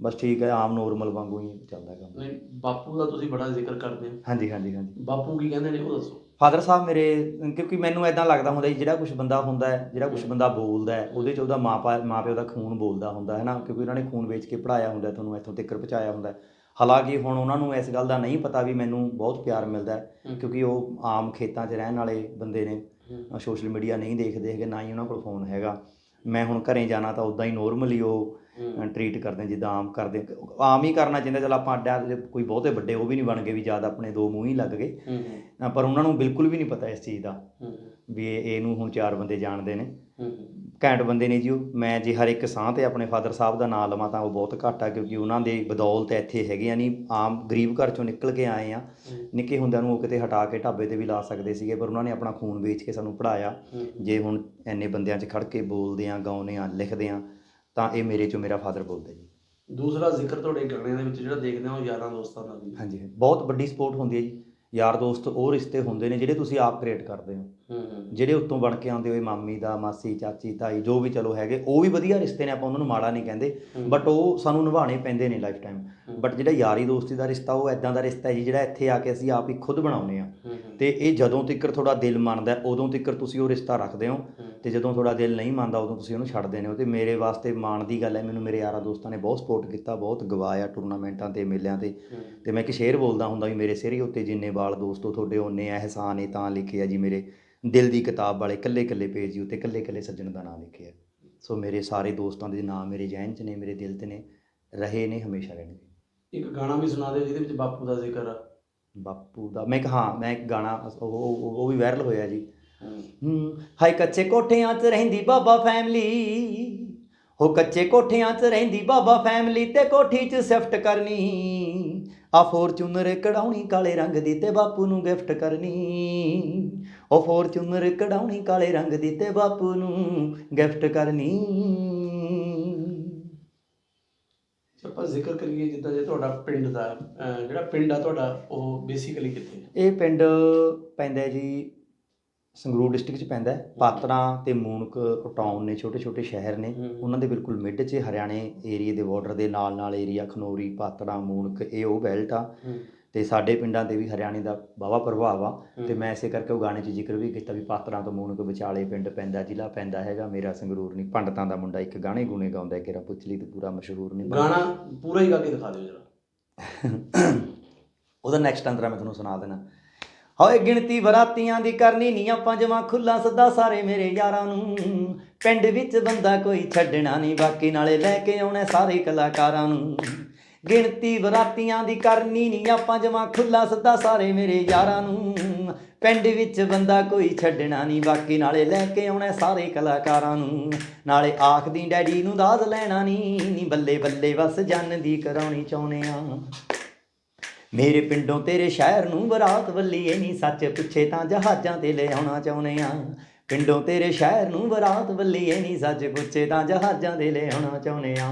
ਬਸ ਠੀਕ ਹੈ ਆਮ ਨੋਰਮਲ ਵਾਂਗੂ ਹੀ ਚੱਲਦਾ ਕੰਮ। ਨਹੀਂ ਬਾਪੂ ਦਾ ਤੁਸੀਂ ਬੜਾ ਜ਼ਿਕਰ ਕਰਦੇ ਹੋ। ਹਾਂਜੀ ਹਾਂਜੀ ਹਾਂਜੀ। ਬਾਪੂ ਕੀ ਕਹਿੰਦੇ ਨੇ ਉਹ ਦੱਸੋ। ਫਾਦਰ ਸਾਹਿਬ ਮੇਰੇ ਕਿਉਂਕਿ ਮੈਨੂੰ ਐਦਾਂ ਲੱਗਦਾ ਹੁੰਦਾ ਜੀ ਜਿਹੜਾ ਕੁਝ ਬੰਦਾ ਹੁੰਦਾ ਹੈ ਜਿਹੜਾ ਕੁਝ ਬੰਦਾ ਬੋਲਦਾ ਹੈ ਉਹਦੇ 'ਚ ਉਹਦਾ ਮਾਪਾ ਮਾਪਿਓ ਦਾ ਖੂਨ ਬੋਲਦਾ ਹੁੰਦਾ ਹੈ ਨਾ? ਕਿਉਂਕਿ ਉਹਨਾਂ ਨੇ ਖੂਨ ਵੇਚ ਕੇ ਪੜਾਇਆ ਹੁੰਦਾ ਤੁਹਾਨੂੰ ਇੱਥੋਂ ਤੱਕ ਪਹੁੰਚਾਇਆ ਹੁੰਦਾ। ਹਾਲਾਂਕਿ ਹੁਣ ਉਹਨਾਂ ਨੂੰ ਇਸ ਗੱਲ ਦਾ ਨਹੀਂ ਪਤਾ ਵੀ ਮੈਨੂੰ ਬਹੁਤ ਪਿਆਰ ਮਿਲਦਾ ਹੈ। ਕਿਉਂਕਿ ਉਹ ਆਮ ਖੇਤਾਂ 'ਚ ਰਹਿਣ ਵਾਲੇ ਬੰਦੇ ਨੇ ਸੋਸ਼ਲ ਮੀਡੀਆ ਨਹੀਂ ਦੇਖਦੇ ਹੈਗੇ ਨਾ ਹੀ ਉਹਨਾਂ ਕੋਲ ਫੋਨ ਹੈਗਾ। ਮੈਂ ਹੁਣ ਘਰੇ ਜਾਣਾ ਤਾਂ ਉਦਾਂ ਹੀ ਨੋਰਮਲੀ ਉਹ ਟਰੀਟ ਕਰਦੇ ਜਿੱਦਾਂ ਆਮ ਕਰਦੇ ਆਮ ਹੀ ਕਰਨਾ ਚਾਹੀਦਾ ਚਲ ਆਪਾਂ ਅੱਡਾ ਕੋਈ ਬਹੁਤੇ ਵੱਡੇ ਉਹ ਵੀ ਨਹੀਂ ਬਣ ਗਏ ਵੀ ਜ਼ਿਆਦਾ ਆਪਣੇ ਦੋ ਮੂੰਹ ਹੀ ਲੱਗ ਗਏ। ਪਰ ਉਹਨਾਂ ਨੂੰ ਬਿਲਕੁਲ ਵੀ ਨਹੀਂ ਪਤਾ ਇਸ ਚੀਜ਼ ਦਾ ਵੀ ਇਹ ਇਹਨੂੰ ਹੁਣ ਚਾਰ ਬੰਦੇ ਜਾਣਦੇ ਨੇ। ਘੈਂਟ ਬੰਦੇ ਨੇ ਜੀ ਉਹ। ਮੈਂ ਜੇ ਹਰ ਇੱਕ ਸਾਹ ਤੇ ਆਪਣੇ ਫਾਦਰ ਸਾਹਿਬ ਦਾ ਨਾਮ ਲਵਾਂ ਤਾਂ ਉਹ ਬਹੁਤ ਘੱਟ ਆ ਕਿਉਂਕਿ ਉਹਨਾਂ ਦੇ ਬਦੌਲਤ ਇੱਥੇ ਹੈਗੇ ਆ ਨਹੀਂ। ਆਮ ਗਰੀਬ ਘਰ ਚੋਂ ਨਿਕਲ ਕੇ ਆਏ ਆ। ਨਿੱਕੇ ਹੁੰਦਿਆਂ ਨੂੰ ਉਹ ਕਿਤੇ ਹਟਾ ਕੇ ਢਾਬੇ ਤੇ ਵੀ ਲਾ ਸਕਦੇ ਸੀਗੇ ਪਰ ਉਹਨਾਂ ਨੇ ਆਪਣਾ ਖੂਨ ਵੇਚ ਕੇ ਸਾਨੂੰ ਪੜਾਇਆ ਜੇ ਹੁਣ ਐਨੇ ਬੰਦਿਆਂ 'ਚ ਖੜ ਕੇ ਬੋਲਦੇ ਆ ਗਾਉਂਦੇ ਆ ਲਿਖਦੇ ਆ ਤਾਂ ਇਹ ਮੇਰੇ 'ਚੋਂ ਮੇਰਾ ਫਾਦਰ ਬੋਲਦਾ ਜੀ। ਦੂਸਰਾ ਜ਼ਿਕਰ ਤੁਹਾਡੇ ਗਾਣਿਆਂ ਦੇ ਵਿੱਚ ਜਿਹੜਾ ਦੇਖਦੇ ਹਾਂ ਉਹ ਯਾਰਾਂ ਦੋਸਤਾਂ ਦਾ ਵੀ। ਹਾਂਜੀ ਬਹੁਤ ਵੱਡੀ ਸਪੋਰਟ ਹੁੰਦੀ ਹੈ ਜੀ। ਯਾਰ ਦੋਸਤ ਉਹ ਰਿਸ਼ਤੇ ਹੁੰਦੇ ਨੇ ਜਿਹੜੇ ਤੁਸੀਂ ਆਪ ਕ੍ਰੀਏਟ ਕਰਦੇ ਹੂੰ। ਜਿਹੜੇ ਉੱਤੋਂ ਬਣ ਕੇ ਆਉਂਦੇ ਹੋਏ ਮਾਮੀ ਦਾ ਮਾਸੀ ਚਾਚੀ ਤਾਈ ਜੋ ਵੀ ਚਲੋ ਹੈਗੇ ਉਹ ਵੀ ਵਧੀਆ ਰਿਸ਼ਤੇ ਨੇ ਆਪਾਂ ਉਹਨਾਂ ਨੂੰ ਮਾੜਾ ਨਹੀਂ ਕਹਿੰਦੇ। ਬਟ ਉਹ ਸਾਨੂੰ ਨਿਭਾਉਣੇ ਪੈਂਦੇ ਨੇ ਲਾਈਫ ਟਾਈਮ। ਬਟ ਜਿਹੜਾ ਯਾਰੀ ਦੋਸਤੀ ਦਾ ਰਿਸ਼ਤਾ ਉਹ ਐਦਾਂ ਦਾ ਰਿਸ਼ਤਾ ਹੈ ਜੀ ਜਿਹੜਾ ਇੱਥੇ ਆ ਕੇ ਅਸੀਂ ਆਪ ਹੀ ਖੁਦ ਬਣਾਉਂਦੇ ਆ ਤੇ ਇਹ ਜਦੋਂ ਤੱਕ ਤੁਹਾਡਾ ਦਿਲ ਮੰਨਦਾ ਉਦੋਂ ਤੱਕ ਤੁਸੀਂ ਉਹ ਰਿਸ਼ਤਾ ਰੱਖਦੇ ਹੋ। ਤੇ ਜਦੋਂ ਤੁਹਾਡਾ ਦਿਲ ਨਹੀਂ ਮੰਨਦਾ ਉਦੋਂ ਤੁਸੀਂ ਉਹਨੂੰ ਛੱਡਦੇ ਨੇ ਤੇ ਮੇਰੇ ਵਾਸਤੇ ਮਾਣ ਦੀ ਗੱਲ ਹੈ ਮੈਨੂੰ ਮੇਰੇ ਯਾਰਾਂ ਦੋਸਤਾਂ ਨੇ ਬਹੁਤ ਸਪੋਰਟ ਕੀਤਾ ਬਹੁਤ ਗਵਾਇਆ ਟੂਰਨਾਮੈਂਟਾਂ ਤੇ ਮੇਲਿਆਂ ਤੇ। ਤੇ ਮੈਂ ਇੱਕ ਸ਼ੇਰ ਬੋਲਦਾ ਹੁੰਦਾ ਵੀ ਮੇਰੇ ਸਿਰ ਹੀ ਉੱਤੇ ਜਿੰਨੇ ਵਾਲ ਦੋਸਤੋ ਤੁਹਾਡੇ ਉਹਨੇ ਅਹਿਸਾਨ ਏ ਤਾਂ ਲਿਖੇ ਆ ਜੀ ਮੇਰੇ ਦਿਲ ਦੀ ਕਿਤਾਬ ਵਾਲੇ ਕੱਲੇ ਕੱਲੇ ਪੇਜ ਜੀ ਉੱਤੇ ਕੱਲੇ ਕੱਲੇ ਸੱਜਣ ਦਾ ਨਾਮ ਲਿਖਿਆ ਸੋ ਮੇਰੇ ਸਾਰੇ ਦੋਸਤਾਂ ਦੇ ਨਾਮ ਮੇਰੇ ਜ਼ਿਹਨ 'ਚ ਨੇ ਮੇਰੇ ਦਿਲ 'ਤੇ ਨੇ ਰਹੇ ਨੇ ਹਮੇਸ਼ਾ ਰਹਿਣਗੇ। ਇੱਕ ਗਾਣਾ ਵੀ ਸੁਣਾ ਦਿਓ ਜਿਹਦੇ ਵਿੱਚ ਬਾਪੂ ਦਾ ਜ਼ਿਕਰ ਆ। ਬਾਪੂ ਦਾ ਮੈਂ ਹਾਂ ਮੈਂ ਇੱਕ ਗਾਣਾ ਉਹ ਉਹ- ਉਹ ਵੀ ਵਾਇਰਲ ਹੋਇਆ ਜੀ। ਹੂੰ। ਹਾਈ ਕੱਚੇ ਕੋਠਿਆਂ 'ਚ ਰਹਿੰਦੀ ਬਾਬਾ ਫੈਮਿਲੀ ਹੋ ਕੱਚੇ ਕੋਠਿਆਂ 'ਚ ਰਹਿੰਦੀ ਬਾਬਾ ਫੈਮਿਲੀ ਤੇ ਕੋਠੀ 'ਚ ਸ਼ਿਫਟ ਕਰਨੀ। ਆ ਫੋਰਚੂਨਰ ਕਢਾਉਣੀ ਕਾਲੇ ਰੰਗ ਦੀ ਤੇ ਬਾਪੂ ਨੂੰ ਗਿਫਟ ਕਰਨੀ ਉਹ ਫੋਰਚੂਨਰ ਕਢਾਉਣੀ ਕਾਲੇ ਰੰਗ ਦੀ ਤੇ ਬਾਪੂ ਨੂੰ ਗਿਫਟ ਕਰਨੀ ਆਪਾਂ ਜ਼ਿਕਰ ਕਰੀਏ ਜਿੱਦਾਂ ਜੇ ਤੁਹਾਡਾ ਪਿੰਡ ਦਾ ਜਿਹੜਾ ਪਿੰਡ ਆ ਤੁਹਾਡਾ ਉਹ ਬੇਸਿਕਲੀ ਕਿੱਥੇ ਹੈ? ਇਹ ਪਿੰਡ ਪੈਂਦਾ ਜੀ ਸੰਗਰੂਰ ਡਿਸਟ੍ਰਿਕਟ ਚ ਪੈਂਦਾ ਹੈ। ਪਾਤਰਾਂ ਤੇ ਮੂਨਕ ਟਾਊਨ ਨੇ ਛੋਟੇ ਛੋਟੇ ਸ਼ਹਿਰ ਨੇ। ਉਹਨਾਂ ਦੇ ਬਿਲਕੁਲ ਮਿਡ 'ਚ ਹਰਿਆਣੇ ਏਰੀਆ ਦੇ ਬਾਰਡਰ ਦੇ ਨਾਲ ਨਾਲ ਏਰੀਆ ਖਨੌਰੀ ਪਾਤਰਾਂ ਮੂਨਕ ਇਹ ਉਹ ਬੈਲਟ ਆ। ਤੇ ਸਾਡੇ ਪਿੰਡਾਂ ਤੇ ਵੀ ਹਰਿਆਣੇ ਦਾ ਵਾਹਵਾ ਪ੍ਰਭਾਵ ਆ। ਤੇ। ਮੈਂ ਇਸੇ ਕਰਕੇ ਉਹ ਗਾਣੇ 'ਚ ਜ਼ਿਕਰ ਵੀ ਕੀਤਾ ਵੀ ਪਾਤਰਾਂ ਤੋਂ ਮੂਨਕ ਵਿਚਾਲੇ ਪਿੰਡ ਪੈਂਦਾ ਜ਼ਿਲ੍ਹਾ ਪੈਂਦਾ ਹੈਗਾ। ਮੇਰਾ ਸੰਗਰੂਰ ਨਹੀਂ ਪੰਡਤਾਂ ਦਾ ਮੁੰਡਾ ਇੱਕ ਗਾਣੇ ਗੁਣੇ ਗਾਉਂਦਾ ਹੈ ਕਿਰਾ ਪੁੱਛਲੀ ਤੇ ਪੂਰਾ ਮਸ਼ਹੂਰ ਨਹੀਂ ਗਾਣਾ ਪੂਰਾ ਹੀ ਗਾ ਕੇ ਦਿਖਾ ਦਿਓ ਜਰਾ। ਉਹਦਾ ਨੈਕਸਟ ਅੰਤਰਾ ਮੈਂ ਤੁਹਾਨੂੰ ਸੁਣਾ ਦੇਣਾ। ਹੋਏ ਗਿਣਤੀ ਬਰਾਤੀਆਂ ਦੀ ਕਰਨੀ ਨਹੀਂ ਆਪਾਂ ਪੰਜਵਾਂ ਖੁੱਲਾ ਸੱਦਾ ਸਾਰੇ ਮੇਰੇ ਯਾਰਾਂ ਨੂੰ। ਪਿੰਡ ਵਿੱਚ ਬੰਦਾ ਕੋਈ ਛੱਡਣਾ ਨਹੀਂ ਬਾਕੀ ਨਾਲੇ ਲੈ ਕੇ ਆਉਣਾ ਸਾਰੇ ਕਲਾਕਾਰਾਂ ਨੂੰ। ਗਿਣਤੀ ਬਰਾਤੀਆਂ ਦੀ ਕਰਨੀ ਨਹੀਂ ਆਪਾਂ ਪੰਜਵਾਂ ਖੁੱਲਾ ਸੱਦਾ ਸਾਰੇ ਮੇਰੇ ਯਾਰਾਂ ਨੂੰ। ਪਿੰਡ ਵਿੱਚ ਬੰਦਾ ਕੋਈ ਛੱਡਣਾ ਨਹੀਂ ਬਾਕੀ ਨਾਲੇ ਲੈ ਕੇ ਆਉਣਾ ਸਾਰੇ ਕਲਾਕਾਰਾਂ ਨੂੰ। ਨਾਲੇ ਆਖਦੀ ਡੈਡੀ ਨੂੰ ਦਾਦ ਲੈਣਾ ਨਹੀਂ ਨੀ ਬੱਲੇ ਬੱਲੇ ਬਸ ਜਨ ਦੀ ਕਰਾਉਣੀ ਚਾਹੁੰਦੇ ਆ। ਮੇਰੇ ਪਿੰਡੋਂ ਤੇਰੇ ਸ਼ਹਿਰ ਨੂੰ ਬਰਾਤ ਵੱਲੀਏ ਨਹੀਂ ਸੱਚ ਪੁੱਛੇ ਤਾਂ ਜਹਾਜ਼ਾਂ ਤੇ ਲੈ ਆਉਣਾ ਚਾਹੁੰਦੇ ਆ ਪਿੰਡੋਂ ਤੇਰੇ ਸ਼ਹਿਰ ਨੂੰ ਬਰਾਤ ਵੱਲੀਏ ਨਹੀਂ ਸੱਚ ਪੁੱਛੇ ਤਾਂ ਜਹਾਜ਼ਾਂ ਤੇ ਲੈ ਆਉਣਾ ਚਾਹੁੰਦੇ ਆ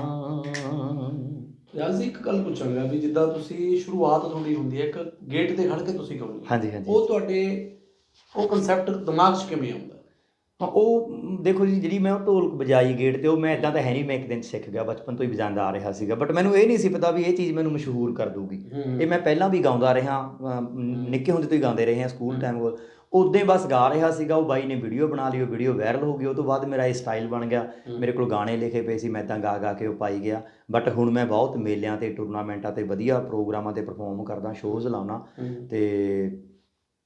ਯਾਰ ਜੀ ਇੱਕ ਗੱਲ ਪੁੱਛਾਂਗਾ ਵੀ ਜਿੱਦਾਂ ਤੁਸੀਂ ਸ਼ੁਰੂਆਤ ਤੁਹਾਡੀ ਹੁੰਦੀ ਹੈ ਇੱਕ ਗੇਟ ਤੇ ਖੜ ਕੇ ਤੁਸੀਂ ਹੋ। ਹਾਂਜੀ ਹਾਂਜੀ। ਉਹ ਤੁਹਾਡੇ ਉਹ ਕਨਸੈਪਟ ਦਿਮਾਗ 'ਚ ਕਿਵੇਂ ਆਉਂਦਾ? ਹਾਂ, ਉਹ ਦੇਖੋ ਜੀ ਜਿਹੜੀ ਮੈਂ ਉਹ ਢੋਲਕ ਵਜਾਈ ਗੇਟ ਤੇ ਉਹ ਮੈਂ ਇਦਾਂ ਤਾਂ ਹੈ ਨਹੀਂ ਮੈਂ ਇੱਕ ਦਿਨ ਸਿੱਖ ਗਿਆ ਬਚਪਨ ਤੋਂ ਹੀ ਵਜਾਉਂਦਾ ਆ ਰਿਹਾ ਸੀਗਾ ਬਟ ਮੈਨੂੰ ਇਹ ਨਹੀਂ ਸੀ ਪਤਾ ਵੀ ਇਹ ਚੀਜ਼ ਮੈਨੂੰ ਮਸ਼ਹੂਰ ਕਰ ਦੂਗੀ। ਇਹ ਮੈਂ ਪਹਿਲਾਂ ਵੀ ਗਾਉਂਦਾ ਰਿਹਾ ਨਿੱਕੇ ਹੁੰਦੇ ਤੋਂ ਹੀ ਗਾਉਂਦੇ ਰਹੇ ਹਾਂ ਸਕੂਲ ਟਾਈਮ ਕੋਲ ਉਦੋਂ ਬਸ ਗਾ ਰਿਹਾ ਸੀਗਾ ਉਹ ਬਾਈ ਨੇ ਵੀਡੀਓ ਬਣਾ ਲਈ ਉਹ ਵੀਡੀਓ ਵਾਇਰਲ ਹੋ ਗਈ ਉਹ ਤੋਂ ਬਾਅਦ ਮੇਰਾ ਇਹ ਸਟਾਈਲ ਬਣ ਗਿਆ। ਮੇਰੇ ਕੋਲ ਗਾਣੇ ਲਿਖੇ ਪਏ ਸੀ ਮੈਂ ਤਾਂ ਗਾ ਗਾ ਕੇ ਉਹ ਪਾਈ ਗਿਆ। ਬਟ ਹੁਣ ਮੈਂ ਬਹੁਤ ਮੇਲਿਆਂ ਤੇ ਟੂਰਨਾਮੈਂਟਾਂ ਤੇ ਵਧੀਆ ਪ੍ਰੋਗਰਾਮਾਂ ਤੇ ਪਰਫਾਰਮ ਕਰਦਾ ਸ਼ੋਜ਼ ਲਾਉਣਾ ਤੇ